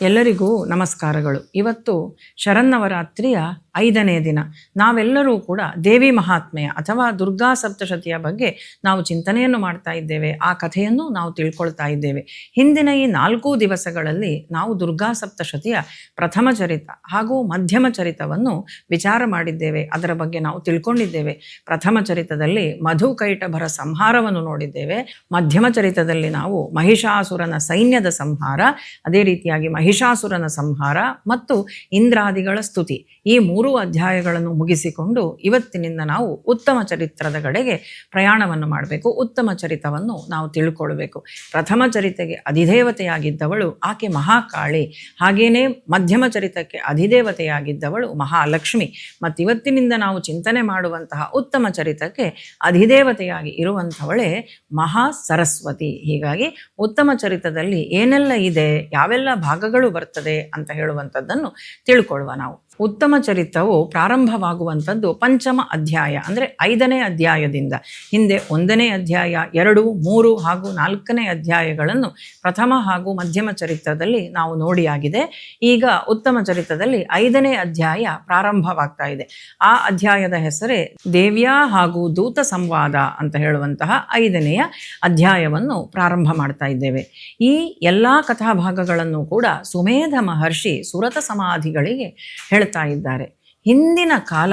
ಎಲ್ಲರಿಗೂ ನಮಸ್ಕಾರಗಳು. ಇವತ್ತು ಶರನ್ನವರಾತ್ರಿಯ ಐದನೇ ದಿನ. ನಾವೆಲ್ಲರೂ ಕೂಡ ದೇವಿ ಮಹಾತ್ಮೆಯ ಅಥವಾ ದುರ್ಗಾ ಸಪ್ತಶತಿಯ ಬಗ್ಗೆ ನಾವು ಚಿಂತನೆಯನ್ನು ಮಾಡ್ತಾ ಇದ್ದೇವೆ. ಆ ಕಥೆಯನ್ನು ನಾವು ತಿಳ್ಕೊಳ್ತಾ ಇದ್ದೇವೆ. ಹಿಂದಿನ ಈ ನಾಲ್ಕು ದಿವಸಗಳಲ್ಲಿ ನಾವು ದುರ್ಗಾ ಸಪ್ತಶತಿಯ ಪ್ರಥಮ ಚರಿತ ಹಾಗೂ ಮಧ್ಯಮ ಚರಿತವನ್ನು ವಿಚಾರ ಮಾಡಿದ್ದೇವೆ. ಅದರ ಬಗ್ಗೆ ನಾವು ತಿಳ್ಕೊಂಡಿದ್ದೇವೆ. ಪ್ರಥಮ ಚರಿತದಲ್ಲಿ ಮಧು ಕೈಟಭರ ಸಂಹಾರವನ್ನು ನೋಡಿದ್ದೇವೆ. ಮಧ್ಯಮ ಚರಿತದಲ್ಲಿ ನಾವು ಮಹಿಷಾಸುರನ ಸೈನ್ಯದ ಸಂಹಾರ. ಅದೇ ರೀತಿಯಾಗಿ ಮಹಿಷಾಸುರನ ಸಂಹಾರ ಮತ್ತು ಇಂದ್ರಾದಿಗಳ ಸ್ತುತಿ. ಈ ಮೂರು ಅಧ್ಯಾಯಗಳನ್ನು ಮುಗಿಸಿಕೊಂಡು ಇವತ್ತಿನಿಂದ ನಾವು ಉತ್ತಮ ಚರಿತ್ರದ ಕಡೆಗೆ ಪ್ರಯಾಣವನ್ನು ಮಾಡಬೇಕು. ಉತ್ತಮ ಚರಿತವನ್ನು ನಾವು ತಿಳ್ಕೊಳ್ಬೇಕು. ಪ್ರಥಮ ಚರಿತೆಗೆ ಅಧಿದೇವತೆಯಾಗಿದ್ದವಳು ಆಕೆ ಮಹಾಕಾಳಿ. ಹಾಗೇನೇ ಮಧ್ಯಮ ಚರಿತಕ್ಕೆ ಅಧಿದೇವತೆಯಾಗಿದ್ದವಳು ಮಹಾಲಕ್ಷ್ಮಿ. ಮತ್ತು ಇವತ್ತಿನಿಂದ ನಾವು ಚಿಂತನೆ ಮಾಡುವಂತಹ ಉತ್ತಮ ಚರಿತಕ್ಕೆ ಅಧಿದೇವತೆಯಾಗಿ ಇರುವಂಥವಳೇ ಮಹಾ ಸರಸ್ವತಿ ಹೀಗಾಗಿ ಉತ್ತಮ ಚರಿತದಲ್ಲಿ ಏನೆಲ್ಲ ಇದೆ, ಯಾವೆಲ್ಲ ಭಾಗಗಳು ಬರ್ತದೆ ಅಂತ ಹೇಳುವಂಥದ್ದನ್ನು ತಿಳ್ಕೊಳ್ಳುವ ನಾವು. ಉತ್ತಮ ಚರಿತ್ರವು ಪ್ರಾರಂಭವಾಗುವಂಥದ್ದು ಪಂಚಮ ಅಧ್ಯಾಯ, ಅಂದರೆ ಐದನೇ ಅಧ್ಯಾಯದಿಂದ. ಹಿಂದೆ ಒಂದನೇ ಅಧ್ಯಾಯ, ಎರಡು, ಮೂರು ಹಾಗೂ ನಾಲ್ಕನೇ ಅಧ್ಯಾಯಗಳನ್ನು ಪ್ರಥಮ ಹಾಗೂ ಮಧ್ಯಮ ಚರಿತ್ರದಲ್ಲಿ ನಾವು ನೋಡಿಯಾಗಿದೆ. ಈಗ ಉತ್ತಮ ಚರಿತ್ರದಲ್ಲಿ ಐದನೇ ಅಧ್ಯಾಯ ಪ್ರಾರಂಭವಾಗ್ತಾ ಇದೆ. ಆ ಅಧ್ಯಾಯದ ಹೆಸರೇ ದೇವ್ಯಾ ಹಾಗೂ ದೂತ ಸಂವಾದ ಅಂತ ಹೇಳುವಂತಹ ಐದನೆಯ ಅಧ್ಯಾಯವನ್ನು ಪ್ರಾರಂಭ ಮಾಡ್ತಾ ಇದ್ದೇವೆ. ಈ ಎಲ್ಲ ಕಥಾಭಾಗಗಳನ್ನು ಕೂಡ ಸುಮೇಧ ಮಹರ್ಷಿ ಸುರತ ಸಮಾಧಿಗಳಿಗೆ ಹೇಳ್ತಾ ಇದ್ದಾರೆ. ಹಿಂದಿನ ಕಾಲ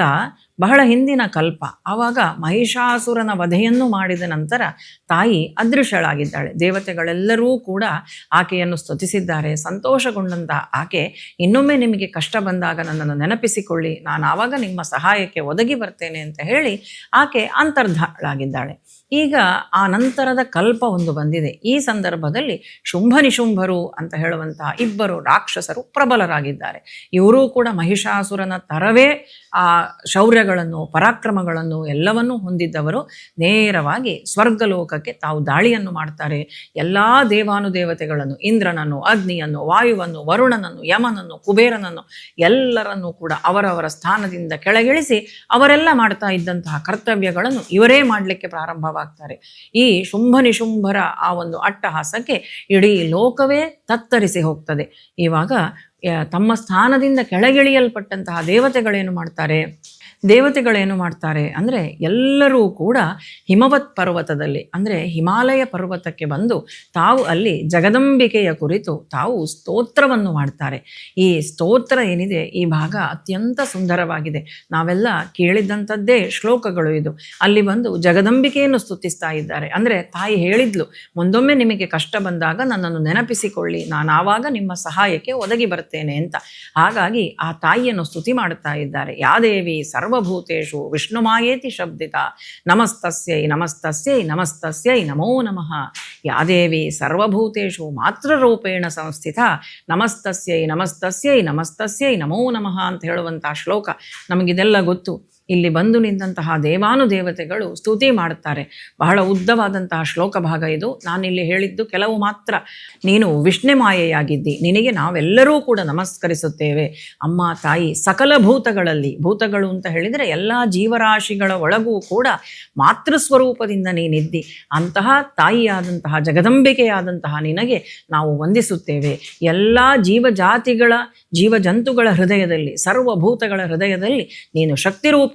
ಬಹಳ ಹಿಂದಿನ ಕಲ್ಪ. ಆವಾಗ ಮಹಿಷಾಸುರನ ವಧೆಯನ್ನು ಮಾಡಿದ ನಂತರ ತಾಯಿ ಅದೃಶ್ಯಳಾಗಿದ್ದಾಳೆ. ದೇವತೆಗಳೆಲ್ಲರೂ ಕೂಡ ಆಕೆಯನ್ನು ಸ್ತುತಿಸಿದ್ದಾರೆ. ಸಂತೋಷಗೊಂಡಂತ ಆಕೆ ಇನ್ನೊಮ್ಮೆ ನಿಮಗೆ ಕಷ್ಟ ಬಂದಾಗ ನನ್ನನ್ನು ನೆನಪಿಸಿಕೊಳ್ಳಿ. ನಾನು ಆವಾಗ ನಿಮ್ಮ ಸಹಾಯಕ್ಕೆ ಒದಗಿ ಬರ್ತೇನೆ ಅಂತ ಹೇಳಿ ಆಕೆ ಅಂತರ್ಧಳಾಗಿದ್ದಾಳೆ. ಈಗ ಆ ನಂತರದ ಕಲ್ಪ ಒಂದು ಬಂದಿದೆ. ಈ ಸಂದರ್ಭದಲ್ಲಿ ಶುಂಭ ನಿಶುಂಭರು ಅಂತ ಹೇಳುವಂತಹ ಇಬ್ಬರು ರಾಕ್ಷಸರು ಪ್ರಬಲರಾಗಿದ್ದಾರೆ. ಇವರೂ ಕೂಡ ಮಹಿಷಾಸುರನ ತರವೇ ಆ ಶೌರ್ಯಗಳನ್ನು, ಪರಾಕ್ರಮಗಳನ್ನು ಎಲ್ಲವನ್ನೂ ಹೊಂದಿದ್ದವರು ನೇರವಾಗಿ ಸ್ವರ್ಗಲೋಕಕ್ಕೆ ತಾವು ದಾಳಿಯನ್ನು ಮಾಡ್ತಾರೆ. ಎಲ್ಲ ದೇವಾನುದೇವತೆಗಳನ್ನು, ಇಂದ್ರನನ್ನು, ಅಗ್ನಿಯನ್ನು, ವಾಯುವನ್ನು, ವರುಣನನ್ನು, ಯಮನನ್ನು, ಕುಬೇರನನ್ನು ಎಲ್ಲರನ್ನೂ ಕೂಡ ಅವರವರ ಸ್ಥಾನದಿಂದ ಕೆಳಗಿಳಿಸಿ ಅವರೆಲ್ಲ ಮಾಡ್ತಾ ಇದ್ದಂತಹ ಕರ್ತವ್ಯಗಳನ್ನು ಇವರೇ ಮಾಡಲಿಕ್ಕೆ ಪ್ರಾರಂಭವಾಗ್ತಾರೆ. ಈ ಶುಂಭ ನಿಶುಂಭರ ಆ ಒಂದು ಅಟ್ಟಹಾಸಕ್ಕೆ ಇಡೀ ಲೋಕವೇ ತತ್ತರಿಸಿ ಹೋಗ್ತದೆ. ಇವಾಗ ತಮ್ಮ ಸ್ಥಾನದಿಂದ ಕೆಳಗಿಳಿಯಲ್ಪಟ್ಟಂತಹ ದೇವತೆಗಳೇನು ಮಾಡ್ತಾರೆ? ದೇವತೆಗಳೇನು ಮಾಡ್ತಾರೆ ಅಂದರೆ ಎಲ್ಲರೂ ಕೂಡ ಹಿಮವತ್ ಪರ್ವತದಲ್ಲಿ, ಅಂದರೆ ಹಿಮಾಲಯ ಪರ್ವತಕ್ಕೆ ಬಂದು ತಾವು ಅಲ್ಲಿ ಜಗದಂಬಿಕೆಯ ಕುರಿತು ತಾವು ಸ್ತೋತ್ರವನ್ನು ಮಾಡ್ತಾರೆ. ಈ ಸ್ತೋತ್ರ ಏನಿದೆ, ಈ ಭಾಗ ಅತ್ಯಂತ ಸುಂದರವಾಗಿದೆ. ನಾವೆಲ್ಲ ಕೇಳಿದ್ದಂಥದ್ದೇ ಶ್ಲೋಕಗಳು ಇದು. ಅಲ್ಲಿ ಬಂದು ಜಗದಂಬಿಕೆಯನ್ನು ಸ್ತುತಿಸ್ತಾ ಇದ್ದಾರೆ. ಅಂದರೆ ತಾಯಿ ಹೇಳಿದ್ಲು ಒಂದೊಮ್ಮೆ ನಿಮಗೆ ಕಷ್ಟ ಬಂದಾಗ ನನ್ನನ್ನು ನೆನಪಿಸಿಕೊಳ್ಳಿ. ನಾನು ಆವಾಗ ನಿಮ್ಮ ಸಹಾಯಕ್ಕೆ ಒದಗಿ ಬರ್ತೇನೆ ಅಂತ. ಹಾಗಾಗಿ ಆ ತಾಯಿಯನ್ನು ಸ್ತುತಿ ಮಾಡುತ್ತಾ ಇದ್ದಾರೆ. ಯಾದೇವಿ ಸರ್ವಭೂತೇಷು ವಿಷ್ಣುಮಾಯೇತಿ ಶಬ್ದಿತ. ನಮಸ್ತಸ್ಯೈ ನಮಸ್ತಸ್ಯೈ ನಮಸ್ತಸ್ಯೈ, ನಮೋ ನಮಃ. ಯಾದೇವಿ ಸರ್ವಭೂತೇಷು ಮಾತೃರೂಪೇಣ ಸಂಸ್ಥಿತ. ನಮಸ್ತಸ್ಯೈ ನಮಸ್ತಸ್ಯೈ ನಮಸ್ತಸ್ಯೈ, ನಮೋ ನಮಃ ಅಂತ ಹೇಳುವಂಥ ಶ್ಲೋಕ ನಮಗಿದೆಲ್ಲ ಗೊತ್ತು. ಇಲ್ಲಿ ಬಂದು ನಿಂತಹ ದೇವಾನುದೇವತೆಗಳು ಸ್ತುತಿ ಮಾಡುತ್ತಾರೆ. ಬಹಳ ಉದ್ದವಾದಂತಹ ಶ್ಲೋಕ ಭಾಗ ಇದು. ನಾನಿಲ್ಲಿ ಹೇಳಿದ್ದು ಕೆಲವು ಮಾತ್ರ. ನೀನು ವಿಷ್ಣೆ ಮಾಯೆಯಾಗಿದ್ದಿ. ನಿನಗೆ ನಾವೆಲ್ಲರೂ ಕೂಡ ನಮಸ್ಕರಿಸುತ್ತೇವೆ. ಅಮ್ಮ, ತಾಯಿ, ಸಕಲ ಭೂತಗಳಲ್ಲಿ. ಭೂತಗಳು ಅಂತ ಹೇಳಿದರೆ ಎಲ್ಲ ಜೀವರಾಶಿಗಳ ಒಳಗೂ ಕೂಡ ಮಾತೃಸ್ವರೂಪದಿಂದ ನೀನಿದ್ದಿ. ಅಂತಹ ತಾಯಿಯಾದಂತಹ, ಜಗದಂಬಿಕೆಯಾದಂತಹ ನಿನಗೆ ನಾವು ವಂದಿಸುತ್ತೇವೆ. ಎಲ್ಲ ಜೀವಜಾತಿಗಳ, ಜೀವಜಂತುಗಳ ಹೃದಯದಲ್ಲಿ, ಸರ್ವಭೂತಗಳ ಹೃದಯದಲ್ಲಿ ನೀನು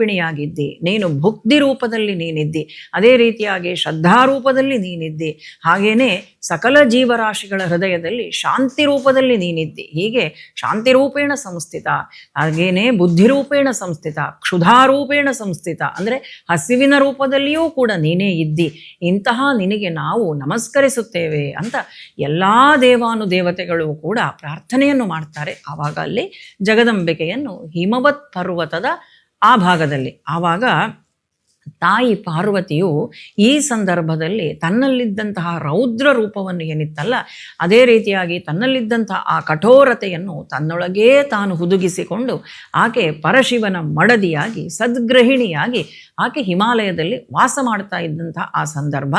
ಶಕ್ತಿರೂಪಿಣಿಯಾಗಿದ್ದಿ ನೀನು ಭುಕ್ತಿ ರೂಪದಲ್ಲಿ ನೀನಿದ್ದಿ. ಅದೇ ರೀತಿಯಾಗಿ ಶ್ರದ್ಧಾರೂಪದಲ್ಲಿ ನೀನಿದ್ದಿ. ಹಾಗೇನೆ ಸಕಲ ಜೀವರಾಶಿಗಳ ಹೃದಯದಲ್ಲಿ ಶಾಂತಿ ರೂಪದಲ್ಲಿ ನೀನಿದ್ದಿ. ಹೀಗೆ ಶಾಂತಿ ರೂಪೇಣ ಸಂಸ್ಥಿತ, ಹಾಗೇನೆ ಬುದ್ಧಿರೂಪೇಣ ಸಂಸ್ಥಿತ ಕ್ಷುಧಾರೂಪೇಣ ಸಂಸ್ಥಿತ, ಅಂದರೆ ಹಸಿವಿನ ರೂಪದಲ್ಲಿಯೂ ಕೂಡ ನೀನೇ ಇದ್ದಿ. ಇಂತಹ ನಿನಗೆ ನಾವು ನಮಸ್ಕರಿಸುತ್ತೇವೆ ಅಂತ ಎಲ್ಲ ದೇವಾನುದೇವತೆಗಳು ಕೂಡ ಪ್ರಾರ್ಥನೆಯನ್ನು ಮಾಡ್ತಾರೆ. ಆವಾಗ ಅಲ್ಲಿ ಜಗದಂಬಿಕೆಯನ್ನು ಹಿಮವತ್ ಪರ್ವತದ ಆ ಭಾಗದಲ್ಲಿ ಆವಾಗ ತಾಯಿ ಪಾರ್ವತಿಯು ಈ ಸಂದರ್ಭದಲ್ಲಿ ತನ್ನಲ್ಲಿದ್ದಂತಹ ರೌದ್ರ ರೂಪವನ್ನು ಏನಿತ್ತಲ್ಲ, ಅದೇ ರೀತಿಯಾಗಿ ತನ್ನಲ್ಲಿದ್ದಂತಹ ಆ ಕಠೋರತೆಯನ್ನು ತನ್ನೊಳಗೇ ತಾನು ಹುದುಗಿಸಿಕೊಂಡು ಆಕೆ ಪರಶಿವನ ಮಡದಿಯಾಗಿ ಸದ್ಗ್ರಹಿಣಿಯಾಗಿ ಆಕೆ ಹಿಮಾಲಯದಲ್ಲಿ ವಾಸ ಮಾಡ್ತಾ ಇದ್ದಂತಹ ಆ ಸಂದರ್ಭ,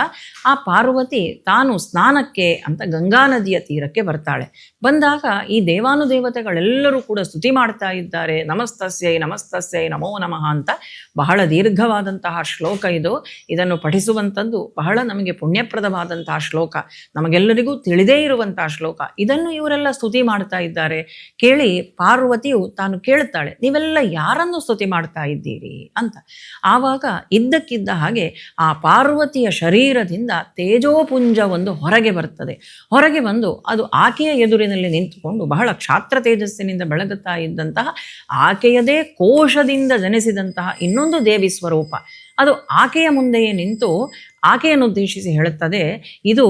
ಆ ಪಾರ್ವತಿ ತಾನು ಸ್ನಾನಕ್ಕೆ ಅಂತ ಗಂಗಾ ನದಿಯ ತೀರಕ್ಕೆ ಬರ್ತಾಳೆ. ಬಂದಾಗ ಈ ದೇವಾನುದೇವತೆಗಳೆಲ್ಲರೂ ಕೂಡ ಸ್ತುತಿ ಮಾಡ್ತಾ ಇದ್ದಾರೆ, ನಮಸ್ತಸ್ಯೈ ನಮಸ್ತಸ್ಯೈ, ನಮೋ ನಮಃ ಅಂತ ಬಹಳ ದೀರ್ಘವಾದಂತಹ ಬರುವಂತಹ ಶ್ಲೋಕ ಇದು. ಇದನ್ನು ಪಠಿಸುವಂಥದ್ದು ಬಹಳ ನಮಗೆ ಪುಣ್ಯಪ್ರದವಾದಂತಹ ಶ್ಲೋಕ. ನಮಗೆಲ್ಲರಿಗೂ ತಿಳಿದೇ ಇರುವಂತಹ ಶ್ಲೋಕ. ಇದನ್ನು ಇವರೆಲ್ಲ ಸ್ತುತಿ ಮಾಡ್ತಾ ಇದ್ದಾರೆ. ಕೇಳಿ ಪಾರ್ವತಿಯು ತಾನು ಕೇಳ್ತಾಳೆ ನೀವೆಲ್ಲ ಯಾರನ್ನು ಸ್ತುತಿ ಮಾಡ್ತಾ ಇದ್ದೀರಿ? ಅಂತ. ಆವಾಗ ಇದ್ದಕ್ಕಿದ್ದ ಹಾಗೆ ಆ ಪಾರ್ವತಿಯ ಶರೀರದಿಂದ ತೇಜೋಪುಂಜ ಒಂದು ಹೊರಗೆ ಬರ್ತದೆ. ಹೊರಗೆ ಬಂದು ಅದು ಆಕೆಯ ಎದುರಿನಲ್ಲಿ ನಿಂತುಕೊಂಡು ಬಹಳ ಕ್ಷಾತ್ರ ತೇಜಸ್ಸಿನಿಂದ ಬೆಳಗುತ್ತಾ ಇದ್ದಂತಹ ಆಕೆಯದೇ ಕೋಶದಿಂದ ಜನಿಸಿದಂತಹ ಇನ್ನೊಂದು ದೇವಿ ಸ್ವರೂಪ. ಅದು ಆಕೆಯ ಮುಂದೆಯೇ ನಿಂತು ಆಕೆಯನ್ನು ಉದ್ದೇಶಿಸಿ ಹೇಳುತ್ತದೆ ಇದು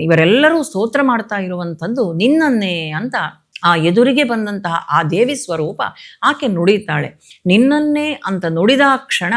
ಇವರೆಲ್ಲರೂ ಸ್ತೋತ್ರ ಮಾಡ್ತಾ ಇರುವಂಥದ್ದು ನಿನ್ನನ್ನೇ ಅಂತ ಆ ಎದುರಿಗೆ ಬಂದಂತಹ ಆ ದೇವಿ ಸ್ವರೂಪ ಆಕೆ ನುಡಿತಾಳೆ ನಿನ್ನನ್ನೇ ಅಂತ ನುಡಿದ ಕ್ಷಣ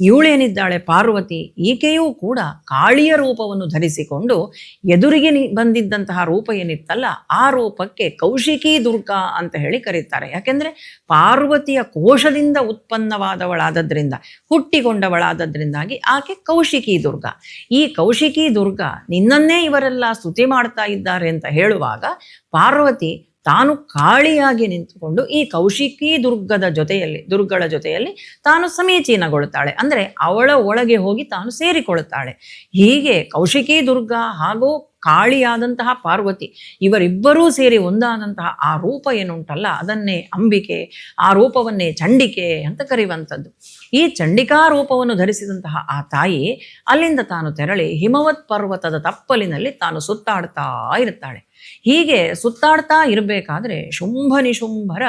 ಇವಳೇನಿದ್ದಾಳೆ ಪಾರ್ವತಿ? ಈಕೆಯೂ ಕೂಡ ಕಾಳಿಯ ರೂಪವನ್ನು ಧರಿಸಿಕೊಂಡು ಎದುರಿಗೆ ಬಂದಿದ್ದಂತಹ ರೂಪ ಏನಿತ್ತಲ್ಲ ಆ ರೂಪಕ್ಕೆ ಕೌಶಿಕಿ ದುರ್ಗಾ ಅಂತ ಹೇಳಿ ಕರೀತಾರೆ. ಯಾಕೆಂದ್ರೆ ಪಾರ್ವತಿಯ ಕೋಶದಿಂದ ಉತ್ಪನ್ನವಾದವಳಾದದ್ರಿಂದ, ಹುಟ್ಟಿಕೊಂಡವಳಾದದ್ರಿಂದಾಗಿ ಆಕೆ ಕೌಶಿಕಿ ದುರ್ಗಾ. ಈ ಕೌಶಿಕಿ ದುರ್ಗಾ ನಿನ್ನನ್ನೇ ಇವರೆಲ್ಲ ಸ್ತುತಿ ಮಾಡ್ತಾ ಇದ್ದಾರೆ ಅಂತ ಹೇಳುವಾಗ ಪಾರ್ವತಿ ತಾನು ಕಾಳಿಯಾಗಿ ನಿಂತುಕೊಂಡು ಈ ಕೌಶಿಕಿ ದುರ್ಗದ ಜೊತೆಯಲ್ಲಿ, ದುರ್ಗಳ ಜೊತೆಯಲ್ಲಿ ತಾನು ಸಮೀಚೀನಗೊಳ್ಳುತ್ತಾಳೆ. ಅಂದರೆ ಅವಳ ಒಳಗೆ ಹೋಗಿ ತಾನು ಸೇರಿಕೊಳ್ಳುತ್ತಾಳೆ. ಹೀಗೆ ಕೌಶಿಕಿ ದುರ್ಗ ಹಾಗೂ ಕಾಳಿಯಾದಂತಹ ಪಾರ್ವತಿ ಇವರಿಬ್ಬರೂ ಸೇರಿ ಒಂದಾದಂತಹ ಆ ರೂಪ ಏನುಂಟಲ್ಲ, ಅದನ್ನೇ ಅಂಬಿಕೆ, ಆ ರೂಪವನ್ನೇ ಚಂಡಿಕೆ ಅಂತ ಕರೆಯುವಂಥದ್ದು. ಈ ಚಂಡಿಕಾ ರೂಪವನ್ನು ಧರಿಸಿದಂತಹ ಆ ತಾಯಿ ಅಲ್ಲಿಂದ ತಾನು ತೆರಳಿ ಹಿಮವತ್ ಪರ್ವತದ ತಪ್ಪಲಿನಲ್ಲಿ ತಾನು ಸುತ್ತಾಡ್ತಾ ಇರ್ತಾಳೆ ಹೀಗೆ ಸುತ್ತಾಡ್ತಾ ಇರಬೇಕಾದ್ರೆ ಶುಂಭ ನಿಶುಂಭರ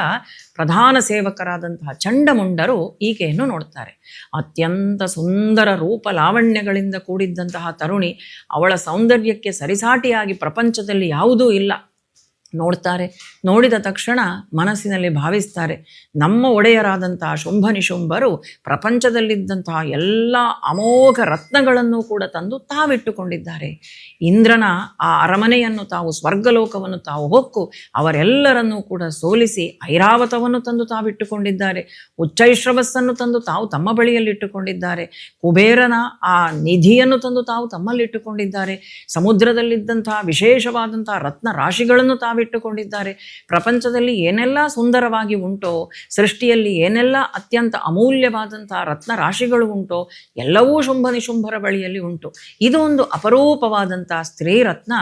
ಪ್ರಧಾನ ಸೇವಕರಾದಂತಹ ಚಂಡಮುಂಡರು ಈಕೆಯನ್ನು ನೋಡ್ತಾರೆ. ಅತ್ಯಂತ ಸುಂದರ ರೂಪ ಲಾವಣ್ಯಗಳಿಂದ ಕೂಡಿದ್ದಂತಹ ತರುಣಿ ಅವಳ ಸೌಂದರ್ಯಕ್ಕೆ ಸರಿಸಾಟಿಯಾಗಿ ಪ್ರಪಂಚದಲ್ಲಿ ಯಾವುದೂ ಇಲ್ಲ. ನೋಡ್ತಾರೆ. ನೋಡಿದ ತಕ್ಷಣ ಮನಸ್ಸಿನಲ್ಲಿ ಭಾವಿಸ್ತಾರೆ, ನಮ್ಮ ಒಡೆಯರಾದಂತಹ ಶುಂಭ ನಿಶುಂಭರು ಪ್ರಪಂಚದಲ್ಲಿದ್ದಂತಹ ಎಲ್ಲ ಅಮೋಘ ರತ್ನಗಳನ್ನು ಕೂಡ ತಂದು ತಾವಿಟ್ಟುಕೊಂಡಿದ್ದಾರೆ. ಇಂದ್ರನ ಆ ಅರಮನೆಯನ್ನು ತಾವು, ಸ್ವರ್ಗಲೋಕವನ್ನು ತಾವು ಹೊಕ್ಕು, ಅವರೆಲ್ಲರನ್ನೂ ಕೂಡ ಸೋಲಿಸಿ ಐರಾವತವನ್ನು ತಂದು ತಾವಿಟ್ಟುಕೊಂಡಿದ್ದಾರೆ. ಉಚ್ಚೈಶ್ರವಸ್ಸನ್ನು ತಂದು ತಾವು ತಮ್ಮ ಬಳಿಯಲ್ಲಿಟ್ಟುಕೊಂಡಿದ್ದಾರೆ. ಕುಬೇರನ ಆ ನಿಧಿಯನ್ನು ತಂದು ತಾವು ತಮ್ಮಲ್ಲಿಟ್ಟುಕೊಂಡಿದ್ದಾರೆ. ಸಮುದ್ರದಲ್ಲಿದ್ದಂತಹ ವಿಶೇಷವಾದಂತಹ ರತ್ನ ರಾಶಿಗಳನ್ನು ತಾವಿಟ್ಟುಕೊಂಡಿದ್ದಾರೆ ಪ್ರಪಂಚದಲ್ಲಿ ಏನೆಲ್ಲ ಸುಂದರವಾಗಿ ಉಂಟೋ, ಸೃಷ್ಟಿಯಲ್ಲಿ ಏನೆಲ್ಲ ಅತ್ಯಂತ ಅಮೂಲ್ಯವಾದಂತಹ ರತ್ನ ರಾಶಿಗಳು ಉಂಟೋ, ಎಲ್ಲವೂ ಶುಂಭ ನಿಶುಂಭರ ಬಳಿಯಲ್ಲಿ ಉಂಟು. ಇದು ಒಂದು ಅಪರೂಪವಾದಂತಹ ಸ್ತ್ರೀ ರತ್ನ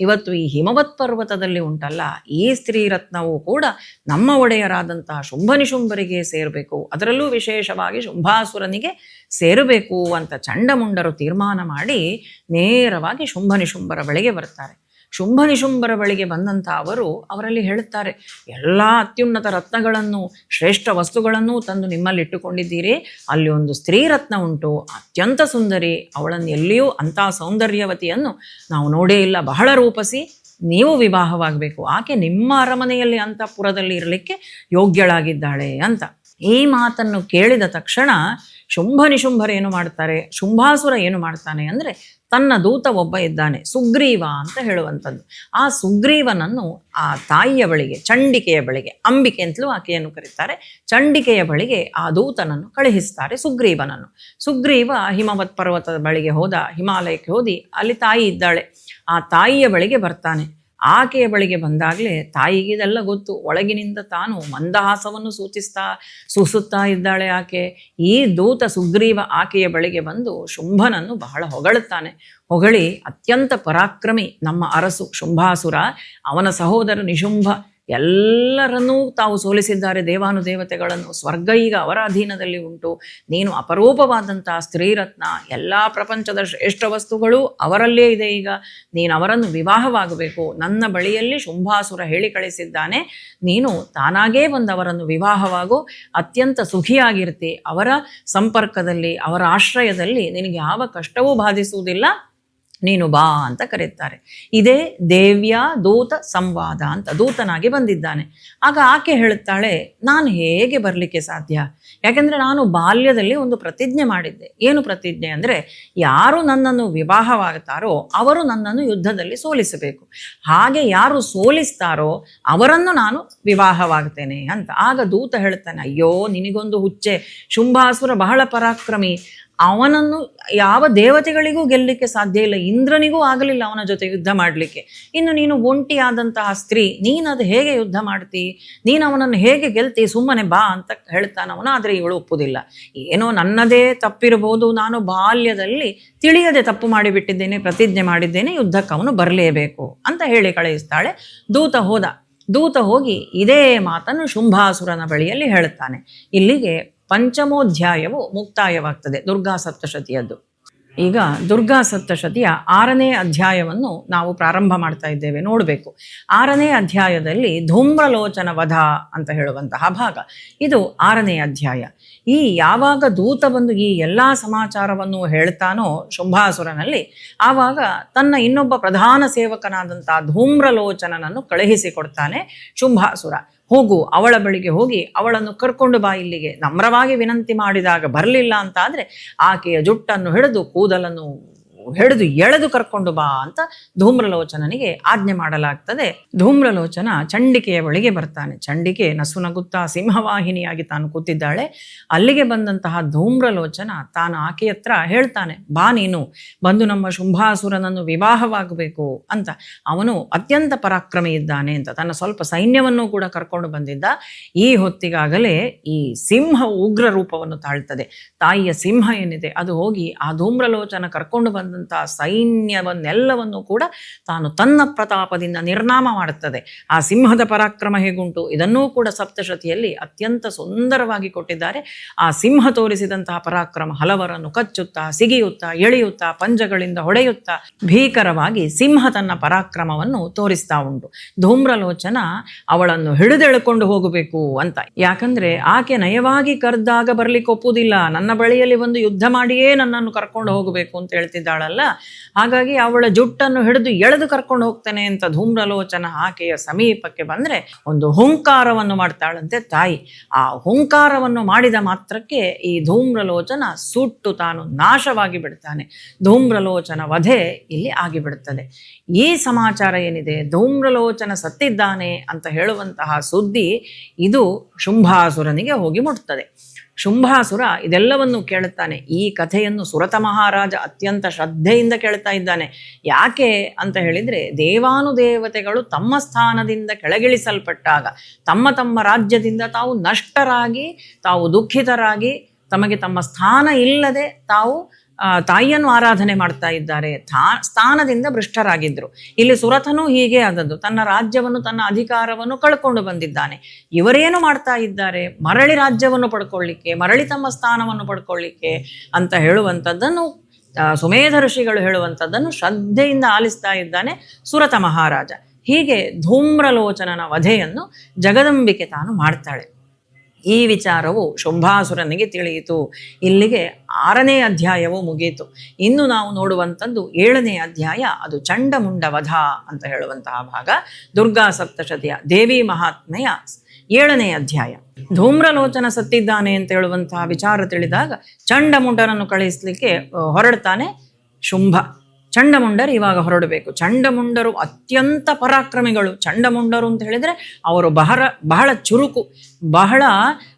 ಇವತ್ತು ಈ ಹಿಮವತ್ ಪರ್ವತದಲ್ಲಿ ಉಂಟಲ್ಲ, ಈ ಸ್ತ್ರೀ ರತ್ನವು ಕೂಡ ನಮ್ಮ ಒಡೆಯರಾದಂತಹ ಶುಂಭ ನಿಶುಂಭರಿಗೆ ಸೇರಬೇಕು. ಅದರಲ್ಲೂ ವಿಶೇಷವಾಗಿ ಶುಂಭಾಸುರನಿಗೆ ಸೇರಬೇಕು ಅಂತ ಚಂಡಮುಂಡರು ತೀರ್ಮಾನ ಮಾಡಿ ನೇರವಾಗಿ ಶುಂಭ ನಿಶುಂಭರ ಬಳಿಗೆ ಬರ್ತಾರೆ. ಶುಂಭ ನಿಶುಂಭರ ಬಳಿಗೆ ಬಂದಂಥ ಅವರು ಅವರಲ್ಲಿ ಹೇಳುತ್ತಾರೆ, ಎಲ್ಲ ಅತ್ಯುನ್ನತ ರತ್ನಗಳನ್ನು, ಶ್ರೇಷ್ಠ ವಸ್ತುಗಳನ್ನು ತಂದು ನಿಮ್ಮಲ್ಲಿ ಇಟ್ಟುಕೊಂಡಿದ್ದೀರಿ. ಅಲ್ಲಿ ಒಂದು ಸ್ತ್ರೀ ರತ್ನ ಉಂಟು, ಅತ್ಯಂತ ಸುಂದರಿ, ಅವಳನ್ನು ಎಲ್ಲಿಯೂ ಅಂಥ ಸೌಂದರ್ಯವತಿಯನ್ನು ನಾವು ನೋಡೇ ಇಲ್ಲ. ಬಹಳ ರೂಪಸಿ, ನೀವು ವಿವಾಹವಾಗಬೇಕು. ಆಕೆ ನಿಮ್ಮ ಅರಮನೆಯಲ್ಲಿ ಅಂತಃಪುರದಲ್ಲಿ ಇರಲಿಕ್ಕೆ ಯೋಗ್ಯಳಾಗಿದ್ದಾಳೆ ಅಂತ. ಈ ಮಾತನ್ನು ಕೇಳಿದ ತಕ್ಷಣ ಶುಂಭ ನಿಶುಂಭರು ಏನು ಮಾಡ್ತಾರೆ, ಶುಂಭಾಸುರ ಏನು ಮಾಡ್ತಾನೆ ಅಂದರೆ ತನ್ನ ದೂತ ಒಬ್ಬ ಇದ್ದಾನೆ, ಸುಗ್ರೀವ ಅಂತ ಹೇಳುವಂಥದ್ದು. ಆ ಸುಗ್ರೀವನನ್ನು ಆ ತಾಯಿಯ ಬಳಿಗೆ, ಚಂಡಿಕೆಯ ಬಳಿಗೆ ಅಂಬಿಕೆ ಅಂತಲೂ ಆಕೆಯನ್ನು ಕರೀತಾರೆ. ಚಂಡಿಕೆಯ ಬಳಿಗೆ ಆ ದೂತನನ್ನು ಕಳುಹಿಸ್ತಾರೆ ಸುಗ್ರೀವನನ್ನು. ಸುಗ್ರೀವ ಹಿಮವತ್ ಪರ್ವತದ ಬಳಿಗೆ ಹೋದ, ಹಿಮಾಲಯಕ್ಕೆ ಹೋದಿ ಅಲ್ಲಿ ತಾಯಿ ಇದ್ದಾಳೆ. ಆ ತಾಯಿಯ ಬಳಿಗೆ ಬರ್ತಾನೆ. ಆಕೆಯ ಬಳಿಗೆ ಬಂದಾಗಲೇ ತಾಯಿಗೆ ಇದೆಲ್ಲ ಗೊತ್ತು. ಒಳಗಿನಿಂದ ತಾನು ಮಂದಹಾಸವನ್ನು ಸೂಚಿಸ್ತಾ, ಸೂಸುತ್ತಾ ಇದ್ದಾಳೆ ಆಕೆ. ಈ ದೂತ ಸುಗ್ರೀವ ಆಕೆಯ ಬಳಿಗೆ ಬಂದು ಶುಂಭನನ್ನು ಬಹಳ ಹೊಗಳುತ್ತಾನೆ. ಹೊಗಳಿ ಅತ್ಯಂತ ಪರಾಕ್ರಮಿ ನಮ್ಮ ಅರಸು ಶುಂಭಾಸುರ. ಅವನ ಸಹೋದರ ನಿಶುಂಭ ಎಲ್ಲರನ್ನೂ ತಾವು ಸೋಲಿಸಿದ್ದಾರೆ. ದೇವಾನುದೇವತೆಗಳನ್ನು ಸ್ವರ್ಗ ಈಗ ಅವರ ಅಧೀನದಲ್ಲಿ ಉಂಟು. ನೀನು ಅಪರೂಪವಾದಂತಹ ಸ್ತ್ರೀರತ್ನ, ಎಲ್ಲ ಪ್ರಪಂಚದ ಶ್ರೇಷ್ಠ ವಸ್ತುಗಳು ಅವರಲ್ಲೇ ಇದೆ ಈಗ. ನೀನು ಅವರನ್ನು ವಿವಾಹವಾಗಬೇಕು. ನನ್ನ ಬಳಿಯಲ್ಲಿ ಶುಂಭಾಸುರ ಹೇಳಿ ಕಳಿಸಿದ್ದಾನೆ. ನೀನು ತಾನಾಗೇ ಬಂದು ಅವರನ್ನು ವಿವಾಹವಾಗು. ಅತ್ಯಂತ ಸುಖಿಯಾಗಿರ್ತಿ. ಅವರ ಸಂಪರ್ಕದಲ್ಲಿ, ಅವರ ಆಶ್ರಯದಲ್ಲಿ ನಿನಗೆ ಯಾವ ಕಷ್ಟವೂ ಬಾಧಿಸುವುದಿಲ್ಲ. ನೀನು ಬಾ ಅಂತ ಕರೀತಾರೆ ಇದೇ ದೇವ್ಯ ದೂತ ಸಂವಾದ ಅಂತ ದೂತನಾಗಿ ಬಂದಿದ್ದಾನೆ. ಆಗ ಆಕೆ ಹೇಳುತ್ತಾಳೆ, ನಾನು ಹೇಗೆ ಬರಲಿಕ್ಕೆ ಸಾಧ್ಯ? ಯಾಕೆಂದರೆ ನಾನು ಬಾಲ್ಯದಲ್ಲಿ ಒಂದು ಪ್ರತಿಜ್ಞೆ ಮಾಡಿದ್ದೆ. ಏನು ಪ್ರತಿಜ್ಞೆ ಅಂದರೆ, ಯಾರು ನನ್ನನ್ನು ವಿವಾಹವಾಗುತ್ತಾರೋ ಅವರು ನನ್ನನ್ನು ಯುದ್ಧದಲ್ಲಿ ಸೋಲಿಸಬೇಕು. ಹಾಗೆ ಯಾರು ಸೋಲಿಸ್ತಾರೋ ಅವರನ್ನು ನಾನು ವಿವಾಹವಾಗ್ತೇನೆ ಅಂತ. ಆಗ ದೂತ ಹೇಳ್ತಾನೆ ಅಯ್ಯೋ, ನಿನಗೊಂದು ಹುಚ್ಚೆ. ಶುಂಭಾಸುರ ಬಹಳ ಪರಾಕ್ರಮಿ. ಅವನನ್ನು ಯಾವ ದೇವತೆಗಳಿಗೂ ಗೆಲ್ಲಲಿಕ್ಕೆ ಸಾಧ್ಯ ಇಲ್ಲ, ಇಂದ್ರನಿಗೂ ಆಗಲಿಲ್ಲ ಅವನ ಜೊತೆ ಯುದ್ಧ ಮಾಡಲಿಕ್ಕೆ. ಇನ್ನು ನೀನು ಒಂಟಿಯಾದಂತಹ ಸ್ತ್ರೀ, ನೀನು ಅದು ಹೇಗೆ ಯುದ್ಧ ಮಾಡ್ತಿ? ನೀನು ಅವನನ್ನು ಹೇಗೆ ಗೆಲ್ತಿ? ಸುಮ್ಮನೆ ಬಾ ಅಂತ ಹೇಳ್ತಾನ ಅವನು, ಆದರೆ ಇವಳು ಒಪ್ಪುದಿಲ್ಲ. ಏನೋ ನನ್ನದೇ ತಪ್ಪಿರಬಹುದು, ನಾನು ಬಾಲ್ಯದಲ್ಲಿ ತಿಳಿಯದೆ ತಪ್ಪು ಮಾಡಿಬಿಟ್ಟಿದ್ದೇನೆ, ಪ್ರತಿಜ್ಞೆ ಮಾಡಿದ್ದೇನೆ, ಯುದ್ಧಕ್ಕೆ ಅವನು ಬರಲೇಬೇಕು ಅಂತ ಹೇಳಿ ಕಳಿಸ್ತಾಳೆ. ದೂತ ಹೋದ. ದೂತ ಹೋಗಿ ಇದೇ ಮಾತನ್ನು ಶುಂಭಾಸುರನ ಬಳಿಯಲ್ಲಿ ಹೇಳುತ್ತಾನೆ ಇಲ್ಲಿಗೆ ಪಂಚಮೋಧ್ಯಾಯವು ಮುಕ್ತಾಯವಾಗ್ತದೆ, ದುರ್ಗಾ ಸಪ್ತಶತಿಯದ್ದು. ಈಗ ದುರ್ಗಾ ಸಪ್ತಶತಿಯ ಆರನೇ ಅಧ್ಯಾಯವನ್ನು ನಾವು ಪ್ರಾರಂಭ ಮಾಡ್ತಾ ಇದ್ದೇವೆ, ನೋಡಬೇಕು. ಆರನೇ ಅಧ್ಯಾಯದಲ್ಲಿ ಧೂಮ್ರಲೋಚನ ವಧ ಅಂತ ಹೇಳುವಂತಹ ಭಾಗ. ಇದು ಆರನೇ ಅಧ್ಯಾಯ. ಈ ಯಾವಾಗ ದೂತ ಬಂದು ಈ ಎಲ್ಲ ಸಮಾಚಾರವನ್ನು ಹೇಳ್ತಾನೋ ಶುಂಭಾಸುರನಲ್ಲಿ, ಆವಾಗ ತನ್ನ ಇನ್ನೊಬ್ಬ ಪ್ರಧಾನ ಸೇವಕನಾದಂಥ ಧೂಮ್ರಲೋಚನನನ್ನು ಕಳುಹಿಸಿಕೊಡ್ತಾನೆ ಶುಂಭಾಸುರ. ಹೋಗು, ಅವಳ ಬಳಿಗೆ ಹೋಗಿ ಅವಳನ್ನು ಕರ್ಕೊಂಡು ಬಾ ಇಲ್ಲಿಗೆ. ನಮ್ರವಾಗಿ ವಿನಂತಿ ಮಾಡಿದಾಗ ಬರಲಿಲ್ಲ ಅಂತ ಆದರೆ ಆಕೆಯ ಜುಟ್ಟನ್ನು ಹಿಡಿದು ಕೂದಲನ್ನು ಹಿಡಿದು ಎಳೆದು ಕರ್ಕೊಂಡು ಬಾ ಅಂತ ಧೂಮ್ರಲೋಚನನಿಗೆ ಆಜ್ಞೆ ಮಾಡಲಾಗ್ತದೆ. ಧೂಮ್ರಲೋಚನ ಚಂಡಿಕೆಯ ಬಳಿಗೆ ಬರ್ತಾನೆ. ಚಂಡಿಕೆ ನಸುನಗುತ್ತಾ ಸಿಂಹವಾಹಿನಿಯಾಗಿ ತಾನು ಕೂತಿದ್ದಾಳೆ. ಅಲ್ಲಿಗೆ ಬಂದಂತಹ ಧೂಮ್ರಲೋಚನ ತಾನು ಆಕೆಯ ಹತ್ರ ಹೇಳ್ತಾನೆ, ಬಾ ನೀನು, ಬಂದು ನಮ್ಮ ಶುಂಭಾಸುರನನ್ನು ವಿವಾಹವಾಗಬೇಕು ಅಂತ. ಅವನು ಅತ್ಯಂತ ಪರಾಕ್ರಮಿ ಇದ್ದಾನೆ ಅಂತ. ತನ್ನ ಸ್ವಲ್ಪ ಸೈನ್ಯವನ್ನು ಕೂಡ ಕರ್ಕೊಂಡು ಬಂದಿದ್ದ. ಈ ಹೊತ್ತಿಗಾಗಲೇ ಈ ಸಿಂಹ ಉಗ್ರ ರೂಪವನ್ನು ತಾಳ್ತದೆ. ತಾಯಿಯ ಸಿಂಹ ಏನಿದೆ, ಅದು ಹೋಗಿ ಆ ಧೂಮ್ರಲೋಚನ ಕರ್ಕೊಂಡು ಬಂದಂತಹ ಸೈನ್ಯವನ್ನೆಲ್ಲವನ್ನು ಕೂಡ ತಾನು ತನ್ನ ಪ್ರತಾಪದಿಂದ ನಿರ್ನಾಮ ಮಾಡುತ್ತದೆ. ಆ ಸಿಂಹದ ಪರಾಕ್ರಮ ಹೇಗುಂಟು? ಇದನ್ನೂ ಕೂಡ ಸಪ್ತಶತಿಯಲ್ಲಿ ಅತ್ಯಂತ ಸುಂದರವಾಗಿ ಕೊಟ್ಟಿದ್ದಾರೆ. ಆ ಸಿಂಹ ತೋರಿಸಿದಂತಹ ಪರಾಕ್ರಮ ಹಲವರನ್ನು ಕಚ್ಚುತ್ತಾ, ಸಿಗಿಯುತ್ತಾ, ಎಳೆಯುತ್ತಾ, ಪಂಜಗಳಿಂದ ಹೊಡೆಯುತ್ತಾ ಭೀಕರವಾಗಿ ಸಿಂಹ ತನ್ನ ಪರಾಕ್ರಮವನ್ನು ತೋರಿಸ್ತಾ ಉಂಟು. ಧೂಮ್ರಲೋಚನ ಅವಳನ್ನು ಹಿಡಿದೆಳ್ಕೊಂಡು ಹೋಗಬೇಕು ಅಂತ. ಯಾಕಂದ್ರೆ ಆಕೆ ನಯವಾಗಿ ಕರೆದಾಗ ಬರ್ಲಿಕ್ಕೆ ಒಪ್ಪುವುದಿಲ್ಲ ನನ್ನ ಬಳಿಯಲ್ಲಿ ಒಂದು ಯುದ್ಧ ಮಾಡಿಯೇ ನನ್ನನ್ನು ಕರ್ಕೊಂಡು ಹೋಗಬೇಕು ಅಂತ ಹೇಳ್ತಿದ್ದಾಳಲ್ಲ ಹಾಗಾಗಿ ಅವಳ ಜುಟ್ಟನ್ನು ಹಿಡಿದು ಎಳೆದು ಕರ್ಕೊಂಡು ಹೋಗ್ತಾನೆ ಅಂತ ಧೂಮ್ರಲೋಚನ ಆಕೆಯ ಸಮೀಪಕ್ಕೆ ಬಂದ್ರೆ ಒಂದು ಹುಂಕಾರವನ್ನು ಮಾಡ್ತಾಳಂತೆ ತಾಯಿ. ಆ ಹುಂಕಾರವನ್ನು ಮಾಡಿದ ಮಾತ್ರಕ್ಕೆ ಈ ಧೂಮ್ರಲೋಚನ ಸುಟ್ಟು ತಾನು ನಾಶವಾಗಿ ಬಿಡ್ತಾನೆ. ಧೂಮ್ರಲೋಚನ ವಧೆ ಇಲ್ಲಿ ಆಗಿಬಿಡುತ್ತದೆ ಈ ಸಮಾಚಾರ ಏನಿದೆ? ಧೂಮ್ರಲೋಚನ ಸತ್ತಿದ್ದಾನೆ ಅಂತ ಹೇಳುವಂತಹ ಸುದ್ದಿ ಇದು ಶುಂಭಾಸುರನಿಗೆ ಹೋಗಿ ಮುಟ್ತದೆ. ಶುಂಭಾಸುರ ಇದೆಲ್ಲವನ್ನು ಕೇಳುತ್ತಾನೆ. ಈ ಕಥೆಯನ್ನು ಸುರತ ಮಹಾರಾಜ ಅತ್ಯಂತ ಶ್ರದ್ಧೆಯಿಂದ ಕೇಳ್ತಾ ಇದ್ದಾನೆ. ಯಾಕೆ ಅಂತ ಹೇಳಿದ್ರೆ, ದೇವಾನುದೇವತೆಗಳು ತಮ್ಮ ಸ್ಥಾನದಿಂದ ಕೆಳಗಿಳಿಸಲ್ಪಟ್ಟಾಗ, ತಮ್ಮ ತಮ್ಮ ರಾಜ್ಯದಿಂದ ತಾವು ನಷ್ಟರಾಗಿ, ತಾವು ದುಃಖಿತರಾಗಿ, ತಮಗೆ ತಮ್ಮ ಸ್ಥಾನ ಇಲ್ಲದೆ ತಾವು ತಾಯಿಯನ್ನು ಆರಾಧನೆ ಮಾಡ್ತಾ ಇದ್ದಾರೆ. ಥಾ, ಸ್ಥಾನದಿಂದ ಭ್ರಷ್ಟರಾಗಿದ್ದರು ಇಲ್ಲಿ ಸುರಥನು ಹೀಗೆ ಆದದ್ದು. ತನ್ನ ರಾಜ್ಯವನ್ನು, ತನ್ನ ಅಧಿಕಾರವನ್ನು ಕಳ್ಕೊಂಡು ಬಂದಿದ್ದಾನೆ. ಇವರೇನು ಮಾಡ್ತಾ ಇದ್ದಾರೆ? ಮರಳಿ ರಾಜ್ಯವನ್ನು ಪಡ್ಕೊಳ್ಳಿಕ್ಕೆ, ಮರಳಿ ತಮ್ಮ ಸ್ಥಾನವನ್ನು ಪಡ್ಕೊಳ್ಳಿಕ್ಕೆ ಅಂತ ಹೇಳುವಂಥದ್ದನ್ನು ಸುಮೇಧ ಋಷಿಗಳು ಹೇಳುವಂಥದ್ದನ್ನು ಶ್ರದ್ಧೆಯಿಂದ ಆಲಿಸ್ತಾ ಇದ್ದಾನೆ ಸುರತ ಮಹಾರಾಜ. ಹೀಗೆ ಧೂಮ್ರಲೋಚನನ ವಧೆಯನ್ನು ಜಗದಂಬಿಕೆ ತಾನು ಮಾಡ್ತಾಳೆ. ಈ ವಿಚಾರವು ಶುಂಭಾಸುರನಿಗೆ ತಿಳಿಯಿತು. ಇಲ್ಲಿಗೆ ಆರನೇ ಅಧ್ಯಾಯವು ಮುಗಿಯಿತು ಇನ್ನು ನಾವು ನೋಡುವಂಥದ್ದು ಏಳನೇ ಅಧ್ಯಾಯ, ಅದು ಚಂಡಮುಂಡ ವಧ ಅಂತ ಹೇಳುವಂತಹ ಭಾಗ. ದುರ್ಗಾ ಸಪ್ತಶತಿಯ ದೇವಿ ಮಹಾತ್ಮೆಯ ಏಳನೇ ಅಧ್ಯಾಯ. ಧೂಮ್ರಲೋಚನ ಸತ್ತಿದ್ದಾನೆ ಅಂತ ಹೇಳುವಂತಹ ವಿಚಾರ ತಿಳಿದಾಗ ಚಂಡಮುಂಡನನ್ನು ಕಳಿಸ್ಲಿಕ್ಕೆ ಹೊರಡ್ತಾನೆ ಶುಂಭ. ಚಂಡಮುಂಡರು ಇವಾಗ ಹೊರಡಬೇಕು. ಚಂಡಮುಂಡರು ಅತ್ಯಂತ ಪರಾಕ್ರಮಿಗಳು. ಚಂಡಮುಂಡರು ಅಂತ ಹೇಳಿದ್ರೆ ಅವರು ಬಹಳ ಬಹಳ ಚುರುಕು, ಬಹಳ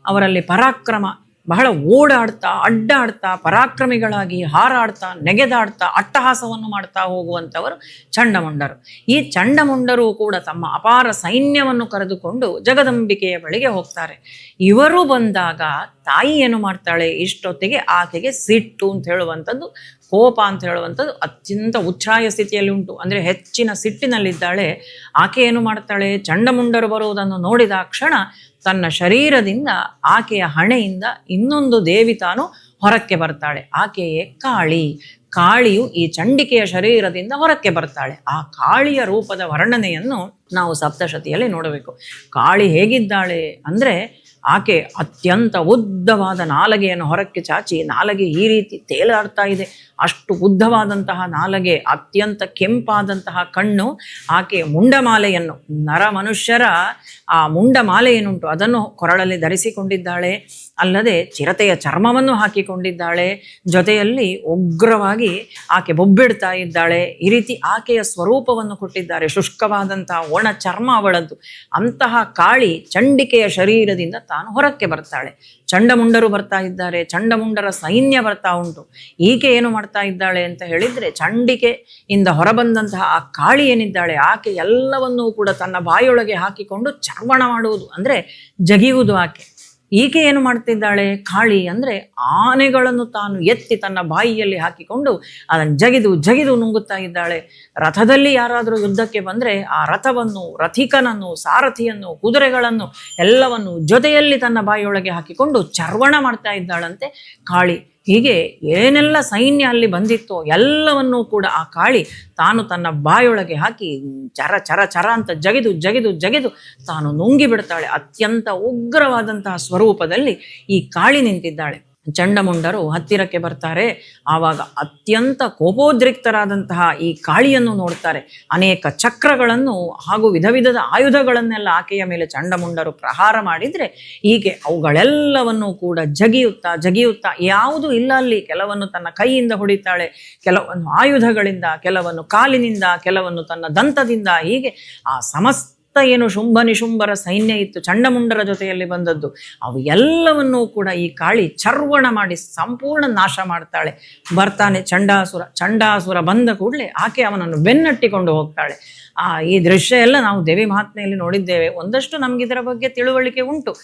ಅವರಲ್ಲಿ ಪರಾಕ್ರಮ, ಬಹಳ ಓಡಾಡ್ತಾ, ಅಡ್ಡಾಡ್ತಾ, ಪರಾಕ್ರಮಿಗಳಾಗಿ ಹಾರಾಡ್ತಾ, ನೆಗೆದಾಡ್ತಾ, ಅಟ್ಟಹಾಸವನ್ನು ಮಾಡ್ತಾ ಹೋಗುವಂಥವರು ಚಂಡಮುಂಡರು. ಈ ಚಂಡಮುಂಡರು ಕೂಡ ತಮ್ಮ ಅಪಾರ ಸೈನ್ಯವನ್ನು ಕರೆದುಕೊಂಡು ಜಗದಂಬಿಕೆಯ ಬಳಿಗೆ ಹೋಗ್ತಾರೆ. ಇವರು ಬಂದಾಗ ತಾಯಿ ಏನು ಮಾಡ್ತಾಳೆ? ಇಷ್ಟೊತ್ತಿಗೆ ಆಕೆಗೆ ಸಿಟ್ಟು ಅಂತ ಹೇಳುವಂಥದ್ದು ಕೋಪ ಅಂತ ಹೇಳುವಂಥದ್ದು ಅತ್ಯಂತ ಉಚ್ಛ್ರಾಯ ಸ್ಥಿತಿಯಲ್ಲಿ ಉಂಟು. ಅಂದರೆ ಹೆಚ್ಚಿನ ಸಿಟ್ಟಿನಲ್ಲಿದ್ದಾಳೆ, ಆಕೆ ಏನು ಮಾಡ್ತಾಳೆ? ಚಂಡಮುಂಡರು ಬರುವುದನ್ನು ನೋಡಿದ ಕ್ಷಣ ತನ್ನ ಶರೀರದಿಂದ, ಆಕೆಯ ಹಣೆಯಿಂದ ಇನ್ನೊಂದು ದೇವಿ ತಾನು ಹೊರಕ್ಕೆ ಬರ್ತಾಳೆ. ಆಕೆಯೇ ಕಾಳಿ. ಕಾಳಿಯು ಈ ಚಂಡಿಕೆಯ ಶರೀರದಿಂದ ಹೊರಕ್ಕೆ ಬರ್ತಾಳೆ. ಆ ಕಾಳಿಯ ರೂಪದ ವರ್ಣನೆಯನ್ನು ನಾವು ಸಪ್ತಶತಿಯಲ್ಲಿ ನೋಡಬೇಕು. ಕಾಳಿ ಹೇಗಿದ್ದಾಳೆ ಅಂದರೆ ಆಕೆ ಅತ್ಯಂತ ಉದ್ದವಾದ ನಾಲಗೆಯನ್ನು ಹೊರಕ್ಕೆ ಚಾಚಿ, ನಾಲಗೆ ಈ ರೀತಿ ತೇಲಾಡ್ತಾ ಇದೆ. ಅಷ್ಟು ಉದ್ದವಾದಂತಹ ನಾಲಗೆ, ಅತ್ಯಂತ ಕೆಂಪಾದಂತಹ ಕಣ್ಣು, ಆಕೆ ಮುಂಡಮಾಲೆಯನ್ನು ನರ ಮನುಷ್ಯರ ಆ ಮುಂಡಮಾಲೆ ಏನುಂಟು, ಅದನ್ನು ಕೊರಳಲ್ಲಿ ಧರಿಸಿಕೊಂಡಿದ್ದಾಳೆ. ಅಲ್ಲದೆ ಚಿರತೆಯ ಚರ್ಮವನ್ನು ಹಾಕಿಕೊಂಡಿದ್ದಾಳೆ. ಜೊತೆಯಲ್ಲಿ ಉಗ್ರವಾಗಿ ಆಕೆ ಬೊಬ್ಬಿಡ್ತಾ ಇದ್ದಾಳೆ. ಈ ರೀತಿ ಆಕೆಯ ಸ್ವರೂಪವನ್ನು ಕೊಟ್ಟಿದ್ದಾರೆ. ಶುಷ್ಕವಾದಂತಹ ಒಣ ಚರ್ಮ ಅವಳದ್ದು. ಅಂತಹ ಕಾಳಿ ಚಂಡಿಕೆಯ ಶರೀರದಿಂದ ತಾನು ಹೊರಕ್ಕೆ ಬರ್ತಾಳೆ. ಚಂಡಮುಂಡರು ಬರ್ತಾ ಇದ್ದಾರೆ. ಚಂಡಮುಂಡರ ಸೈನ್ಯ ಬರ್ತಾ ಉಂಟು. ಈಕೆ ಏನು ಮಾಡ್ತಾ ಇದ್ದಾಳೆ ಅಂತ ಹೇಳಿದ್ರೆ ಚಂಡಿಕೆಯಿಂದ ಹೊರಬಂದಂತಹ ಆ ಕಾಳಿ ಏನಿದ್ದಾಳೆ, ಆಕೆ ಎಲ್ಲವನ್ನೂ ಕೂಡ ತನ್ನ ಬಾಯೊಳಗೆ ಹಾಕಿಕೊಂಡು ಚರ್ಮಣ ಮಾಡುವುದು. ಅಂದ್ರೆ ಜಗಿಯುವುದು ಆಕೆ. ಈಕೆ ಏನು ಮಾಡ್ತಿದ್ದಾಳೆ? ಕಾಳಿ ಅಂದ್ರೆ ಆನೆಗಳನ್ನು ತಾನು ಎತ್ತಿ ತನ್ನ ಬಾಯಿಯಲ್ಲಿ ಹಾಕಿಕೊಂಡು ಅದನ್ನು ಜಗಿದು ಜಗಿದು ನುಂಗುತ್ತಾ ಇದ್ದಾಳೆ. ರಥದಲ್ಲಿ ಯಾರಾದರೂ ಯುದ್ಧಕ್ಕೆ ಬಂದ್ರೆ ಆ ರಥವನ್ನು, ರಥಿಕನನ್ನು, ಸಾರಥಿಯನ್ನು, ಕುದುರೆಗಳನ್ನು ಎಲ್ಲವನ್ನು ಜೊತೆಯಲ್ಲಿ ತನ್ನ ಬಾಯಿಯೊಳಗೆ ಹಾಕಿಕೊಂಡು ಚರ್ವಣ ಮಾಡ್ತಾ ಇದ್ದಾಳಂತೆ ಕಾಳಿ. ಹೀಗೆ ಏನೆಲ್ಲ ಸೈನ್ಯ ಅಲ್ಲಿ ಬಂದಿತ್ತೋ ಎಲ್ಲವನ್ನೂ ಕೂಡ ಆ ಕಾಳಿ ತಾನು ತನ್ನ ಬಾಯೊಳಗೆ ಹಾಕಿ ಚರ ಚರ ಚರ ಅಂತ ಜಗಿದು ಜಗಿದು ಜಗಿದು ತಾನು ನುಂಗಿ ಬಿಡ್ತಾಳೆ. ಅತ್ಯಂತ ಉಗ್ರವಾದಂತಹ ಸ್ವರೂಪದಲ್ಲಿ ಈ ಕಾಳಿ ನಿಂತಿದ್ದಾಳೆ. ಚಂಡಮುಂಡರು ಹತ್ತಿರಕ್ಕೆ ಬರ್ತಾರೆ. ಆವಾಗ ಅತ್ಯಂತ ಕೋಪೋದ್ರಿಕ್ತರಾದಂತಹ ಈ ಕಾಳಿಯನ್ನು ನೋಡ್ತಾರೆ. ಅನೇಕ ಚಕ್ರಗಳನ್ನು ಹಾಗೂ ವಿಧ ವಿಧದ ಆಯುಧಗಳನ್ನೆಲ್ಲ ಆಕೆಯ ಮೇಲೆ ಚಂಡಮುಂಡರು ಪ್ರಹಾರ ಮಾಡಿದರೆ ಹೀಗೆ ಅವುಗಳೆಲ್ಲವನ್ನು ಕೂಡ ಜಗಿಯುತ್ತಾ ಜಗಿಯುತ್ತಾ, ಯಾವುದು ಇಲ್ಲ ಅಲ್ಲಿ ಕೆಲವನ್ನು ತನ್ನ ಕೈಯಿಂದ ಹೊಡಿತಾಳೆ, ಕೆಲವನ್ನು ಆಯುಧಗಳಿಂದ, ಕೆಲವನ್ನು ಕಾಲಿನಿಂದ, ಕೆಲವನ್ನು ತನ್ನ ದಂತದಿಂದ ಹೀಗೆ ಆ ಸಮಸ್ತ ಏನು ಶುಂಭ ನಿಶುಂಭರ ಸೈನ್ಯ ಇತ್ತು, ಚಂಡಮುಂಡರ ಜೊತೆಯಲ್ಲಿ ಬಂದದ್ದು. ಅವು ಎಲ್ಲವನ್ನೂ ಕೂಡ ಈ ಕಾಳಿ ಚರ್ವಣ ಮಾಡಿ ಸಂಪೂರ್ಣ ನಾಶ ಮಾಡ್ತಾಳೆ. ಬರ್ತಾನೆ ಚಂಡಾಸುರ ಚಂಡಾಸುರ ಬಂದ ಕೂಡಲೇ ಆಕೆ ಅವನನ್ನು ಬೆನ್ನಟ್ಟಿಕೊಂಡು ಹೋಗ್ತಾಳೆ. ಆ, ಈ ದೃಶ್ಯ ಎಲ್ಲ ನಾವು ದೇವಿ ಮಹಾತ್ಮೆಯಲ್ಲಿ ನೋಡಿದ್ದೇವೆ. ಒಂದಷ್ಟು ನಮ್ಗೆ ಇದರ ಬಗ್ಗೆ ತಿಳುವಳಿಕೆ ಉಂಟು.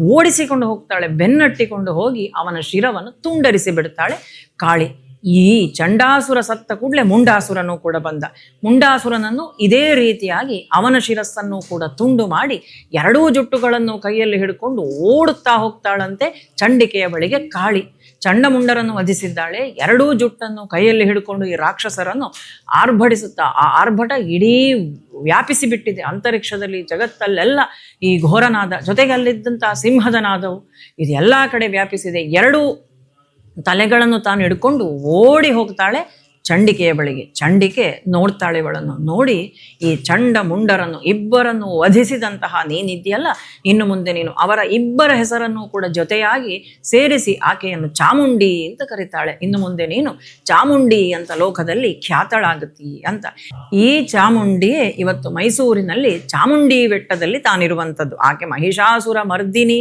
ಓಡಿಸಿಕೊಂಡು ಹೋಗ್ತಾಳೆ, ಬೆನ್ನಟ್ಟಿಕೊಂಡು ಹೋಗಿ ಅವನ ಶಿರವನ್ನು ತುಂಡರಿಸಿ ಬಿಡ್ತಾಳೆ. ಕಾಳಿ ಈ ಚಂಡಾಸುರ ಸತ್ತ ಕೂಡಲೇ ಮುಂಡಾಸುರನು ಕೂಡ ಬಂದ. ಮುಂಡಾಸುರನನ್ನು ಇದೇ ರೀತಿಯಾಗಿ ಅವನ ಶಿರಸ್ಸನ್ನು ಕೂಡ ತುಂಡು ಮಾಡಿ ಎರಡೂ ಜುಟ್ಟುಗಳನ್ನು ಕೈಯಲ್ಲಿ ಹಿಡ್ಕೊಂಡು ಓಡುತ್ತಾ ಹೋಗ್ತಾಳಂತೆ ಚಂಡಿಕೆಯ ಬಳಿಗೆ ಕಾಳಿ. ಚಂಡಮುಂಡರನ್ನು ವಧಿಸಿದ್ದಾಳೆ. ಎರಡೂ ಜುಟ್ಟನ್ನು ಕೈಯಲ್ಲಿ ಹಿಡ್ಕೊಂಡು ಈ ರಾಕ್ಷಸರನ್ನು ಆರ್ಭಟಿಸುತ್ತಾ, ಆ ಆರ್ಭಟ ಇಡೀ ವ್ಯಾಪಿಸಿ ಬಿಟ್ಟಿದೆ ಅಂತರಿಕ್ಷದಲ್ಲಿ ಜಗತ್ತಲ್ಲೆಲ್ಲ ಈ ಘೋರನಾದ ಜೊತೆಗೆ ಅಲ್ಲಿದ್ದಂಥ ಸಿಂಹದ ನಾದವು, ಇದು ಎಲ್ಲ ಕಡೆ ವ್ಯಾಪಿಸಿದೆ. ಎರಡೂ ತಲೆಗಳನ್ನು ತಾನು ಹಿಡ್ಕೊಂಡು ಓಡಿ ಹೋಗ್ತಾಳೆ. ಚಂಡಿಕೆಯ ಬಳಿಗೆ, ಚಂಡಿಕೆ ನೋಡ್ತಾಳೆ ಇವಳನ್ನು ನೋಡಿ ಈ ಚಂಡ ಮುಂಡರನ್ನು ಇಬ್ಬರನ್ನು ವಧಿಸಿದಂತಹ ನೀನಿದೆಯಲ್ಲ ಇನ್ನು ಮುಂದೆ ನೀನು ಅವರ ಇಬ್ಬರ ಹೆಸರನ್ನು ಕೂಡ ಜೊತೆಯಾಗಿ ಸೇರಿಸಿ ಆಕೆಯನ್ನು ಚಾಮುಂಡಿ ಅಂತ ಕರೀತಾಳೆ. ಇನ್ನು ಮುಂದೆ ನೀನು ಚಾಮುಂಡಿ ಅಂತ ಲೋಕದಲ್ಲಿ ಖ್ಯಾತಳಾಗುತ್ತಿ ಅಂತ. ಈ ಚಾಮುಂಡಿಯೇ ಇವತ್ತು ಮೈಸೂರಿನಲ್ಲಿ ಚಾಮುಂಡಿ ಬೆಟ್ಟದಲ್ಲಿ ತಾನಿರುವಂಥದ್ದು. ಆಕೆ ಮಹಿಷಾಸುರ ಮರ್ದಿನಿ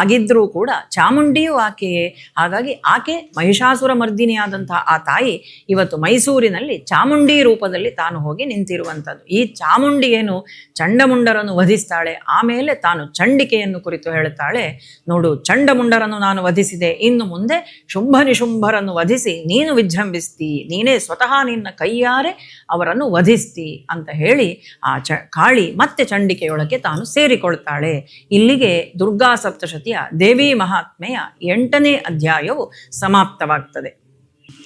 ಆಗಿದ್ರೂ ಕೂಡ ಚಾಮುಂಡಿಯೂ ಆಕೆಯೇ. ಹಾಗಾಗಿ ಆಕೆ ಮಹಿಷಾಸುರ ಮರ್ದಿನಿಯಾದಂತಹ ಆ ತಾಯಿ ಇವತ್ತು ಮೈಸೂರಿನಲ್ಲಿ ಚಾಮುಂಡಿ ರೂಪದಲ್ಲಿ ತಾನು ಹೋಗಿ ನಿಂತಿರುವಂಥದ್ದು ಈ ಚಾಮುಂಡಿ ಏನು ಚಂಡಮುಂಡರನ್ನು ವಧಿಸ್ತಾಳೆ, ಆಮೇಲೆ ತಾನು ಚಂಡಿಕೆಯನ್ನು ಕುರಿತು ಹೇಳುತ್ತಾಳೆ, ನೋಡು, ಚಂಡಮುಂಡರನ್ನು ನಾನು ವಧಿಸಿದೆ, ಇನ್ನು ಮುಂದೆ ಶುಂಭ ನಿಶುಂಭರನ್ನು ವಧಿಸಿ ನೀನು ವಿಜೃಂಭಿಸ್ತಿ, ನೀನೇ ಸ್ವತಃ ನಿನ್ನ ಕೈಯಾರೆ ಅವರನ್ನು ವಧಿಸ್ತಿ ಅಂತ ಹೇಳಿ ಆ ಚ ಕಾಳಿ ಮತ್ತೆ ಚಂಡಿಕೆಯೊಳಗೆ ತಾನು ಸೇರಿಕೊಳ್ತಾಳೆ. ಇಲ್ಲಿಗೆ ದುರ್ಗಾ ಸಪ್ತಶತಿಯ ದೇವಿ ಮಹಾತ್ಮೆಯ ಎಂಟನೇ ಅಧ್ಯಾಯವು ಸಮಾಪ್ತವಾಗ್ತದೆ.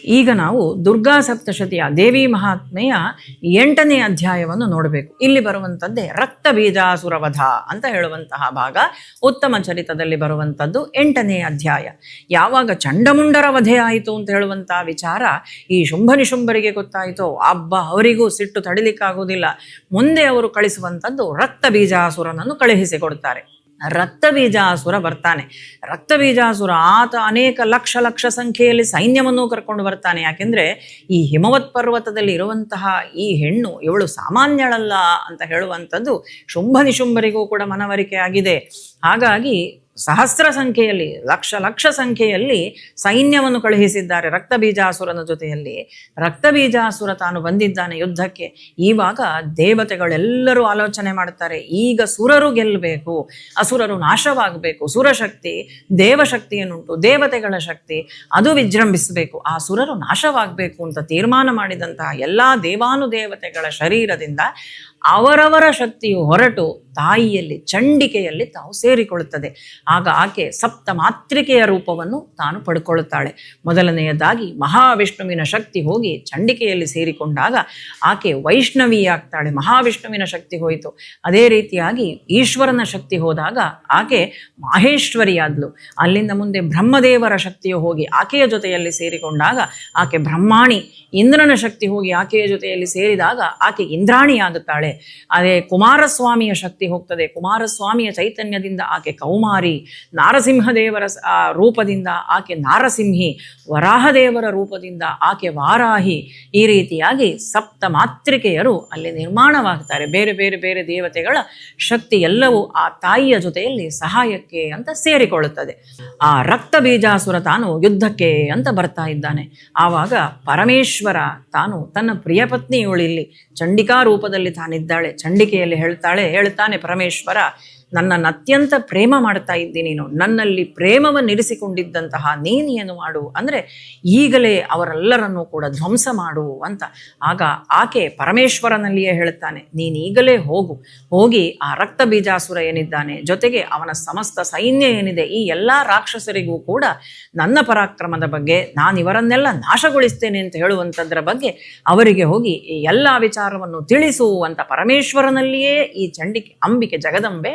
ಈಗ ನಾವು ದುರ್ಗಾ ಸಪ್ತಶತಿಯ ದೇವಿ ಮಹಾತ್ಮೆಯ ಎಂಟನೇ ಅಧ್ಯಾಯವನ್ನು ನೋಡಬೇಕು. ಇಲ್ಲಿ ಬರುವಂಥದ್ದೇ ರಕ್ತ ಬೀಜಾಸುರವಧ ಅಂತ ಹೇಳುವಂತಹ ಭಾಗ. ಉತ್ತಮ ಚರಿತದಲ್ಲಿ ಬರುವಂಥದ್ದು ಎಂಟನೇ ಅಧ್ಯಾಯ. ಯಾವಾಗ ಚಂಡಮುಂಡರ ವಧೆ ಆಯಿತು ಅಂತ ಹೇಳುವಂತಹ ವಿಚಾರ ಈ ಶುಂಭ ನಿಶುಂಭರಿಗೆ ಗೊತ್ತಾಯಿತು. ಅಬ್ಬ, ಅವರಿಗೂ ಸಿಟ್ಟು ತಡಿಲಿಕ್ಕಾಗುವುದಿಲ್ಲ. ಮುಂದೆ ಅವರು ಕಳಿಸುವಂಥದ್ದು ರಕ್ತ ಬೀಜಾಸುರನನ್ನು ಕಳುಹಿಸಿಕೊಡ್ತಾರೆ ರಕ್ತಬೀಜಾಸುರ ಬರ್ತಾನೆ. ರಕ್ತಬೀಜಾಸುರ ಆತ ಅನೇಕ ಲಕ್ಷ ಲಕ್ಷ ಸಂಖ್ಯೆಯಲ್ಲಿ ಸೈನ್ಯವನ್ನು ಕರ್ಕೊಂಡು ಬರ್ತಾನೆ. ಯಾಕೆಂದ್ರೆ ಈ ಹಿಮವತ್ ಪರ್ವತದಲ್ಲಿ ಇರುವಂತಹ ಈ ಹೆಣ್ಣು ಇವಳು ಸಾಮಾನ್ಯಳಲ್ಲ ಅಂತ ಹೇಳುವಂಥದ್ದು ಶುಂಭ ನಿಶುಂಭರಿಗೂ ಕೂಡ ಮನವರಿಕೆ ಆಗಿದೆ. ಹಾಗಾಗಿ ಸಹಸ್ರ ಸಂಖ್ಯೆಯಲ್ಲಿ, ಲಕ್ಷ ಲಕ್ಷ ಸಂಖ್ಯೆಯಲ್ಲಿ ಸೈನ್ಯವನ್ನು ಕಳುಹಿಸಿದ್ದಾರೆ ರಕ್ತಬೀಜಾಸುರನ ಜೊತೆಯಲ್ಲಿ. ರಕ್ತಬೀಜಾಸುರ ತಾನು ಬಂದಿದ್ದಾನೆ ಯುದ್ಧಕ್ಕೆ. ಈವಾಗ ದೇವತೆಗಳೆಲ್ಲರೂ ಆಲೋಚನೆ ಮಾಡ್ತಾರೆ, ಈಗ ಸುರರು ಗೆಲ್ಲಬೇಕು, ಅಸುರರು ನಾಶವಾಗಬೇಕು, ಸುರಶಕ್ತಿ ದೇವಶಕ್ತಿ ಏನುಂಟು ದೇವತೆಗಳ ಶಕ್ತಿ, ಅದು ವಿಜೃಂಭಿಸಬೇಕು. ಆ ಸುರರು ನಾಶವಾಗಬೇಕು ಅಂತ ತೀರ್ಮಾನ ಮಾಡಿದಂತಹ ಎಲ್ಲ ದೇವಾನುದೇವತೆಗಳ ಶರೀರದಿಂದ ಅವರವರ ಶಕ್ತಿಯು ಹೊರಟು ತಾಯಿಯಲ್ಲಿ, ಚಂಡಿಕೆಯಲ್ಲಿ ತಾವು ಸೇರಿಕೊಳ್ಳುತ್ತದೆ. ಆಗ ಆಕೆ ಸಪ್ತ ಮಾತೃಕೆಯ ರೂಪವನ್ನು ತಾನು ಪಡ್ಕೊಳ್ಳುತ್ತಾಳೆ. ಮೊದಲನೆಯದಾಗಿ ಮಹಾವಿಷ್ಣುವಿನ ಶಕ್ತಿ ಹೋಗಿ ಚಂಡಿಕೆಯಲ್ಲಿ ಸೇರಿಕೊಂಡಾಗ ಆಕೆ ವೈಷ್ಣವಿ ಆಗ್ತಾಳೆ ಮಹಾವಿಷ್ಣುವಿನ ಶಕ್ತಿ ಹೋಯಿತು. ಅದೇ ರೀತಿಯಾಗಿ ಈಶ್ವರನ ಶಕ್ತಿ ಹೋದಾಗ ಆಕೆ ಮಾಹೇಶ್ವರಿಯಾದ್ಲು. ಅಲ್ಲಿಂದ ಮುಂದೆ ಬ್ರಹ್ಮದೇವರ ಶಕ್ತಿಯು ಹೋಗಿ ಆಕೆಯ ಜೊತೆಯಲ್ಲಿ ಸೇರಿಕೊಂಡಾಗ ಆಕೆ ಬ್ರಹ್ಮಾಣಿ. ಇಂದ್ರನ ಶಕ್ತಿ ಹೋಗಿ ಆಕೆಯ ಜೊತೆಯಲ್ಲಿ ಸೇರಿದಾಗ ಆಕೆ ಇಂದ್ರಾಣಿಯಾಗುತ್ತಾಳೆ ಅದೇ ಕುಮಾರಸ್ವಾಮಿಯ ಶಕ್ತಿ ಹೋಗ್ತದೆ. ಕುಮಾರಸ್ವಾಮಿಯ ಚೈತನ್ಯದಿಂದ ಆಕೆ ಕೌಮಾರಿ, ನಾರಸಿಂಹದೇವರ ರೂಪದಿಂದ ಆಕೆ ನಾರಸಿಂಹಿ, ವರಾಹದೇವರ ರೂಪದಿಂದ ಆಕೆ ವಾರಾಹಿ ಈ ರೀತಿಯಾಗಿ ಸಪ್ತ ಮಾತೃಕೆಯರು ಅಲ್ಲಿ ನಿರ್ಮಾಣವಾಗ್ತಾರೆ. ಬೇರೆ ಬೇರೆ ಬೇರೆ ದೇವತೆಗಳ ಶಕ್ತಿ ಎಲ್ಲವೂ ಆ ತಾಯಿಯ ಜೊತೆಯಲ್ಲಿ ಸಹಾಯಕ್ಕೆ ಅಂತ ಸೇರಿಕೊಳ್ಳುತ್ತದೆ. ಆ ರಕ್ತ ಬೀಜಾಸುರ ತಾನು ಯುದ್ಧಕ್ಕೆ ಅಂತ ಬರ್ತಾ ಇದ್ದಾನೆ. ಆವಾಗ ಪರಮೇಶ್ವರ ತಾನು ತನ್ನ ಪ್ರಿಯ ಪತ್ನಿಯುಳಿಲ್ಲಿ ಚಂಡಿಕಾ ರೂಪದಲ್ಲಿ ತಾನಿದ್ದಾಳೆ ಚಂಡಿಕೆಯಲ್ಲಿ ಹೇಳ್ತಾಳೆ ಹೇಳ್ತಾನೆ ಪರಮೇಶ್ವರ. ನನ್ನನ್ನು ಅತ್ಯಂತ ಪ್ರೇಮ ಮಾಡ್ತಾ ಇದ್ದಿ ನೀನು. ನನ್ನಲ್ಲಿ ಪ್ರೇಮವನ್ನು ಇರಿಸಿಕೊಂಡಿದ್ದಂತಹ ನೀನೇನು ಮಾಡು? ಅಂದರೆ ಈಗಲೇ ಅವರೆಲ್ಲರನ್ನೂ ಕೂಡ ಧ್ವಂಸ ಮಾಡು ಅಂತ. ಆಗ ಆಕೆ ಪರಮೇಶ್ವರನಲ್ಲಿಯೇ ಹೇಳುತ್ತಾನೆ ನೀನೀಗಲೇ ಹೋಗು. ಹೋಗಿ ಆ ರಕ್ತ ಬೀಜಾಸುರ ಏನಿದ್ದಾನೆ, ಜೊತೆಗೆ ಅವನ ಸಮಸ್ತ ಸೈನ್ಯ ಏನಿದೆ, ಈ ಎಲ್ಲ ರಾಕ್ಷಸರಿಗೂ ಕೂಡ ನನ್ನ ಪರಾಕ್ರಮದ ಬಗ್ಗೆ, ನಾನು ಇವರನ್ನೆಲ್ಲ ನಾಶಗೊಳಿಸ್ತೇನೆ ಅಂತ ಹೇಳುವಂಥದ್ರ ಬಗ್ಗೆ ಅವರಿಗೆ ಹೋಗಿ ಈ ಎಲ್ಲ ವಿಚಾರವನ್ನು ತಿಳಿಸು ಅಂತ ಪರಮೇಶ್ವರನಲ್ಲಿಯೇ ಈ ಚಂಡಿಕೆ, ಅಂಬಿಕೆ, ಜಗದಂಬೆ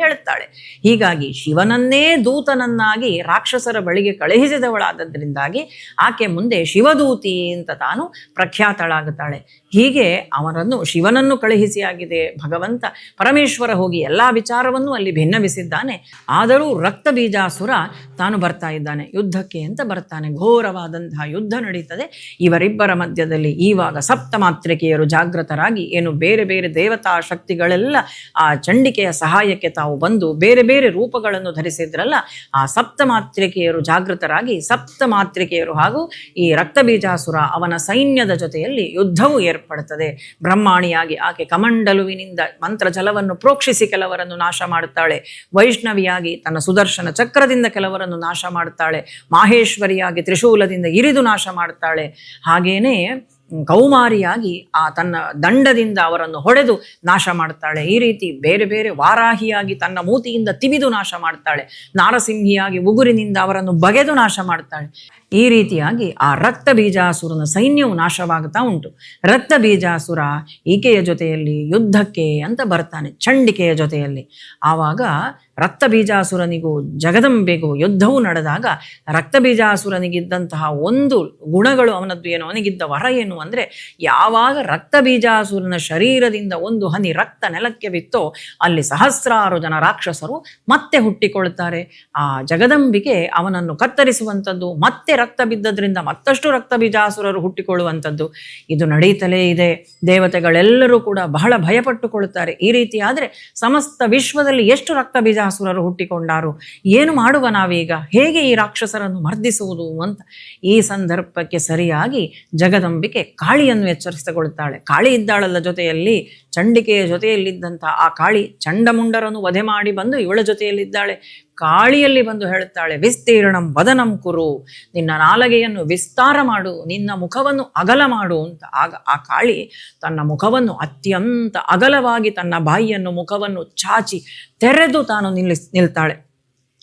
ಹೀಗಾಗಿ ಶಿವನನ್ನೇ ದೂತನನ್ನಾಗಿ ರಾಕ್ಷಸರ ಬಳಿಗೆ ಕಳುಹಿಸಿದವಳಾದದ್ರಿಂದಾಗಿ ಆಕೆ ಮುಂದೆ ಶಿವದೂತಿ ಅಂತ ತಾನು ಪ್ರಖ್ಯಾತಳಾಗುತ್ತಾಳೆ. ಹೀಗೆ ಅವರನ್ನು ಶಿವನನ್ನು ಕಳುಹಿಸಿಯಾಗಿದೆ ಭಗವಂತ. ಪರಮೇಶ್ವರ ಹೋಗಿ ಎಲ್ಲ ವಿಚಾರವನ್ನು ಅಲ್ಲಿ ಭಿನ್ನವಿಸಿದ್ದಾನೆ. ಆದರೂ ರಕ್ತ ಬೀಜಾಸುರ ತಾನು ಬರ್ತಾ ಇದ್ದಾನೆ. ಯುದ್ಧಕ್ಕೆ ಅಂತ ಬರ್ತಾನೆ. ಘೋರವಾದಂತಹ ಯುದ್ಧ ನಡೀತದೆ. ಇವರಿಬ್ಬರ ಮಧ್ಯದಲ್ಲಿ ಈವಾಗ ಸಪ್ತ ಮಾತ್ರಿಕೆಯರು ಜಾಗೃತರಾಗಿ, ಏನು ಬೇರೆ ಬೇರೆ ದೇವತಾ ಶಕ್ತಿಗಳೆಲ್ಲ ಆ ಚಂಡಿಕೆಯ ಸಹಾಯಕ್ಕೆ ತಾವು ಬಂದು ಬೇರೆ ಬೇರೆ ರೂಪಗಳನ್ನು ಧರಿಸಿದ್ರಲ್ಲ, ಆ ಸಪ್ತ ಮಾತ್ರಿಕೆಯರು ಜಾಗೃತರಾಗಿ ಸಪ್ತ ಮಾತ್ರಿಕೆಯರು ಹಾಗೂ ಈ ರಕ್ತ ಬೀಜಾಸುರ ಅವನ ಸೈನ್ಯದ ಜೊತೆಯಲ್ಲಿ ಯುದ್ಧವು ಏರ್ಪಡುತ್ತದೆ. ಬ್ರಹ್ಮಾಣಿಯಾಗಿ ಆಕೆ ಕಮಂಡಲುವಿನಿಂದ ಮಂತ್ರ ಜಲವನ್ನು ಪ್ರೋಕ್ಷಿಸಿ ಕೆಲವರನ್ನು ನಾಶ ಮಾಡುತ್ತಾಳೆ. ವೈಷ್ಣವಿಯಾಗಿ ತನ್ನ ಸುದರ್ಶನ ಚಕ್ರದಿಂದ ಕೆಲವರನ್ನು ನಾಶ ಮಾಡುತ್ತಾಳೆ. ಮಾಹೇಶ್ವರಿಯಾಗಿ ತ್ರಿಶೂಲದಿಂದ ಇರಿದು ನಾಶ ಮಾಡುತ್ತಾಳೆ. ಹಾಗೇನೇ ಕೌಮಾರಿಯಾಗಿ ಆ ತನ್ನ ದಂಡದಿಂದ ಅವರನ್ನು ಹೊಡೆದು ನಾಶ ಮಾಡ್ತಾಳೆ ಈ ರೀತಿ ಬೇರೆ ಬೇರೆ ವಾರಾಹಿಯಾಗಿ ತನ್ನ ಮೂತಿಯಿಂದ ತಿವಿದು ನಾಶ ಮಾಡ್ತಾಳೆ ನಾರಸಿಂಹಿಯಾಗಿ ಉಗುರಿನಿಂದ ಅವರನ್ನು ಬಗೆದು ನಾಶ ಮಾಡ್ತಾಳೆ ಈ ರೀತಿಯಾಗಿ ಆ ರಕ್ತ ಬೀಜಾಸುರನ ಸೈನ್ಯವು ನಾಶವಾಗುತ್ತಾ ಉಂಟು. ರಕ್ತ ಬೀಜಾಸುರ ಈಕೆಯ ಜೊತೆಯಲ್ಲಿ ಯುದ್ಧಕ್ಕೆ ಅಂತ ಬರ್ತಾನೆ, ಚಂಡಿಕೆಯ ಜೊತೆಯಲ್ಲಿ. ಆವಾಗ ರಕ್ತ ಬೀಜಾಸುರನಿಗೂ ಜಗದಂಬೆಗೂ ಯುದ್ಧವು ನಡೆದಾಗ ರಕ್ತ ಬೀಜಾಸುರನಿಗಿದ್ದಂತಹ ಒಂದು ಗುಣಗಳು ಅವನದ್ದು ಏನು? ಅವನಿಗಿದ್ದ ವರ ಏನು ಅಂದರೆ ಯಾವಾಗ ರಕ್ತ ಬೀಜಾಸುರನ ಶರೀರದಿಂದ ಒಂದು ಹನಿ ರಕ್ತ ನೆಲಕ್ಕೆ ಬಿತ್ತೋ ಅಲ್ಲಿ ಸಹಸ್ರಾರು ಜನ ರಾಕ್ಷಸರು ಮತ್ತೆ ಹುಟ್ಟಿಕೊಳ್ಳುತ್ತಾರೆ. ಆ ಜಗದಂಬಿಗೆ ಅವನನ್ನು ಕತ್ತರಿಸುವಂಥದ್ದು ಮತ್ತೆ ರಕ್ತ ಬಿದ್ದದ್ರಿಂದ ಮತ್ತಷ್ಟು ರಕ್ತ ಬೀಜಾಸುರರು ಹುಟ್ಟಿಕೊಳ್ಳುವಂಥದ್ದು ಇದು ನಡೀತಲೇ ಇದೆ. ದೇವತೆಗಳೆಲ್ಲರೂ ಕೂಡ ಬಹಳ ಭಯಪಟ್ಟುಕೊಳ್ಳುತ್ತಾರೆ. ಈ ರೀತಿ ಸಮಸ್ತ ವಿಶ್ವದಲ್ಲಿ ಎಷ್ಟು ರಕ್ತ ಬೀಜಾಸುರರು ಹುಟ್ಟಿಕೊಂಡಾರು? ಏನು ಮಾಡುವ ನಾವೀಗ? ಹೇಗೆ ಈ ರಾಕ್ಷಸರನ್ನು ಮರ್ದಿಸುವುದು ಅಂತ ಈ ಸಂದರ್ಭಕ್ಕೆ ಸರಿಯಾಗಿ ಜಗದಂಬಿಕೆ ಕಾಳಿಯನ್ನು ಎಚ್ಚರಿಸಿಕೊಳ್ಳುತ್ತಾಳೆ. ಕಾಳಿ ಇದ್ದಾಳಲ್ಲ ಜೊತೆಯಲ್ಲಿ, ಚಂಡಿಕೆಯ ಜೊತೆಯಲ್ಲಿದ್ದಂಥ ಆ ಕಾಳಿ ಚಂಡಮುಂಡರನ್ನು ವಧೆ ಮಾಡಿ ಬಂದು ಇವಳ ಜೊತೆಯಲ್ಲಿದ್ದಾಳೆ. ಕಾಳಿಯಲ್ಲಿ ಬಂದು ಹೇಳುತ್ತಾಳೆ, ವಿಸ್ತೀರ್ಣಂ ವದನಂ ಕುರು, ನಿನ್ನ ನಾಲಗೆಯನ್ನು ವಿಸ್ತಾರ ಮಾಡು, ನಿನ್ನ ಮುಖವನ್ನು ಅಗಲ ಮಾಡು ಅಂತ. ಆಗ ಆ ಕಾಳಿ ತನ್ನ ಮುಖವನ್ನು ಅತ್ಯಂತ ಅಗಲವಾಗಿ ತನ್ನ ಬಾಯಿಯನ್ನು ಮುಖವನ್ನು ಚಾಚಿ ತೆರೆದು ತಾನು ನಿಲ್ಲಿಸ್ ನಿಲ್ತಾಳೆ.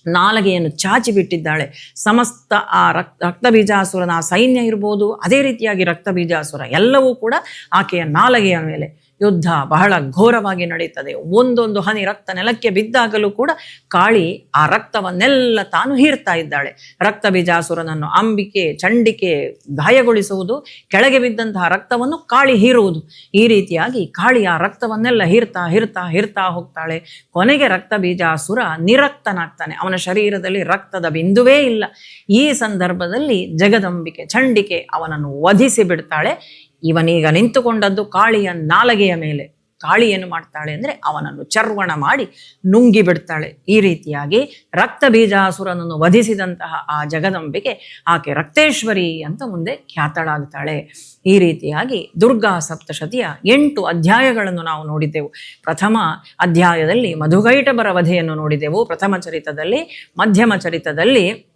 ನಾಲಗೆಯನ್ನು ಚಾಚಿ ಬಿಟ್ಟಿದ್ದಾಳೆ. ಸಮಸ್ತ ಆ ರಕ್ ರಕ್ತ ಬೀಜಾಸುರನ ಆ ಸೈನ್ಯ ಇರ್ಬೋದು, ಅದೇ ರೀತಿಯಾಗಿ ರಕ್ತ ಬೀಜಾಸುರ ಎಲ್ಲವೂ ಕೂಡ ಆಕೆಯ ನಾಲಗೆಯ ಮೇಲೆ ಯುದ್ಧ ಬಹಳ ಘೋರವಾಗಿ ನಡೀತದೆ ಒಂದೊಂದು ಹನಿ ರಕ್ತ ನೆಲಕ್ಕೆ ಬಿದ್ದಾಗಲೂ ಕೂಡ ಕಾಳಿ ಆ ರಕ್ತವನ್ನೆಲ್ಲ ತಾನು ಹೀರ್ತಾ ಇದ್ದಾಳೆ. ರಕ್ತ ಬೀಜಾಸುರನನ್ನು ಅಂಬಿಕೆ, ಚಂಡಿಕೆ ಗಾಯಗೊಳಿಸುವುದು, ಕೆಳಗೆ ಬಿದ್ದಂತಹ ರಕ್ತವನ್ನು ಕಾಳಿ ಹೀರುವುದು. ಈ ರೀತಿಯಾಗಿ ಕಾಳಿ ಆ ರಕ್ತವನ್ನೆಲ್ಲ ಹೀರ್ತಾ ಹೀರ್ತಾ ಹೀರ್ತಾ ಹೋಗ್ತಾಳೆ. ಕೊನೆಗೆ ರಕ್ತ ಬೀಜಾಸುರ ನಿರಕ್ತನಾಗ್ತಾನೆ. ಅವನ ಶರೀರದಲ್ಲಿ ರಕ್ತದ ಬಿಂದುವೇ ಇಲ್ಲ. ಈ ಸಂದರ್ಭದಲ್ಲಿ ಜಗದಂಬಿಕೆ, ಚಂಡಿಕೆ ಅವನನ್ನು ವಧಿಸಿ ಬಿಡ್ತಾಳೆ. ಇವನೀಗ ನಿಂತುಕೊಂಡದ್ದು ಕಾಳಿಯ ನಾಲಗೆಯ ಮೇಲೆ. ಕಾಳಿ ಏನು ಮಾಡ್ತಾಳೆ ಅಂದರೆ ಅವನನ್ನು ಚರ್ವಣ ಮಾಡಿ ನುಂಗಿ ಬಿಡ್ತಾಳೆ. ಈ ರೀತಿಯಾಗಿ ರಕ್ತ ಬೀಜಾಸುರನನ್ನು ವಧಿಸಿದಂತಹ ಆ ಜಗದಂಬಿಕೆ ಆಕೆ ರಕ್ತೇಶ್ವರಿ ಅಂತ ಮುಂದೆ ಖ್ಯಾತಳಾಗ್ತಾಳೆ. ಈ ರೀತಿಯಾಗಿ ದುರ್ಗಾ ಸಪ್ತಶತಿಯ ಎಂಟು ಅಧ್ಯಾಯಗಳನ್ನು ನಾವು ನೋಡಿದ್ದೆವು. ಪ್ರಥಮ ಅಧ್ಯಾಯದಲ್ಲಿ ಮಧುಗೈಟಬರ ವಧೆಯನ್ನು ನೋಡಿದೆವು ಪ್ರಥಮ ಚರಿತದಲ್ಲಿ, ಮಧ್ಯಮ ಚರಿತದಲ್ಲಿ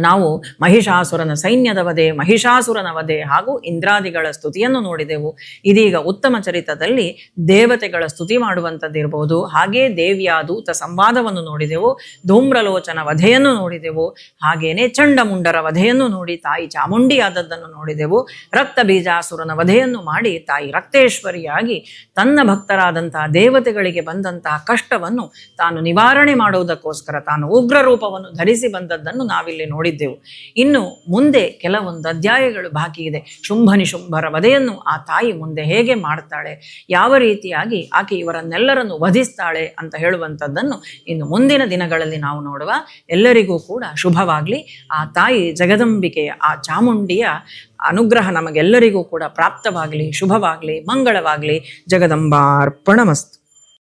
ನಾವು ಮಹಿಷಾಸುರನ ಸೈನ್ಯದ ವಧೆ ಮಹಿಷಾಸುರನ ವಧೆ ಹಾಗೂ ಇಂದ್ರಾದಿಗಳ ಸ್ತುತಿಯನ್ನು ನೋಡಿದೆವು. ಇದೀಗ ಉತ್ತಮ ಚರಿತದಲ್ಲಿ ದೇವತೆಗಳ ಸ್ತುತಿ ಮಾಡುವಂಥದ್ದಿರಬಹುದು ಹಾಗೇ ದೇವಿಯ ದೂತ ಸಂವಾದವನ್ನು ನೋಡಿದೆವು, ಧೂಮ್ರಲೋಚನ ವಧೆಯನ್ನು ನೋಡಿದೆವು, ಹಾಗೇನೆ ಚಂಡಮುಂಡರ ವಧೆಯನ್ನು ನೋಡಿ ತಾಯಿ ಚಾಮುಂಡಿಯಾದದ್ದನ್ನು ನೋಡಿದೆವು ರಕ್ತ ಬೀಜಾಸುರನ ವಧೆಯನ್ನು ಮಾಡಿ ತಾಯಿ ರಕ್ತೇಶ್ವರಿಯಾಗಿ ತನ್ನ ಭಕ್ತರಾದಂತಹ ದೇವತೆಗಳಿಗೆ ಬಂದಂತಹ ಕಷ್ಟವನ್ನು ತಾನು ನಿವಾರಣೆ ಮಾಡುವುದಕ್ಕೋಸ್ಕರ ತಾನು ಉಗ್ರ ರೂಪವನ್ನು ಧರಿಸಿ ಬಂದದ್ದನ್ನು ನಾವಿಲ್ಲಿ ನೋಡಿ ನೋಡಿದ್ದೆವು. ಇನ್ನು ಮುಂದೆ ಕೆಲವೊಂದು ಅಧ್ಯಾಯಗಳು ಬಾಕಿ ಇದೆ. ಶುಂಭನಿ ಶುಂಭರ ವಧೆಯನ್ನು ಆ ತಾಯಿ ಮುಂದೆ ಹೇಗೆ ಮಾಡ್ತಾಳೆ? ಯಾವ ರೀತಿಯಾಗಿ ಆಕೆ ಇವರನ್ನೆಲ್ಲರನ್ನು ವಧಿಸ್ತಾಳೆ ಅಂತ ಹೇಳುವಂಥದ್ದನ್ನು ಇನ್ನು ಮುಂದಿನ ದಿನಗಳಲ್ಲಿ ನಾವು ನೋಡುವ. ಎಲ್ಲರಿಗೂ ಕೂಡ ಶುಭವಾಗಲಿ. ಆ ತಾಯಿ ಜಗದಂಬಿಕೆಯ, ಆ ಚಾಮುಂಡಿಯ ಅನುಗ್ರಹ ನಮಗೆಲ್ಲರಿಗೂ ಕೂಡ ಪ್ರಾಪ್ತವಾಗಲಿ, ಶುಭವಾಗಲಿ, ಮಂಗಳವಾಗಲಿ. ಜಗದಂಬಾರ್ಪಣಮಸ್ತು.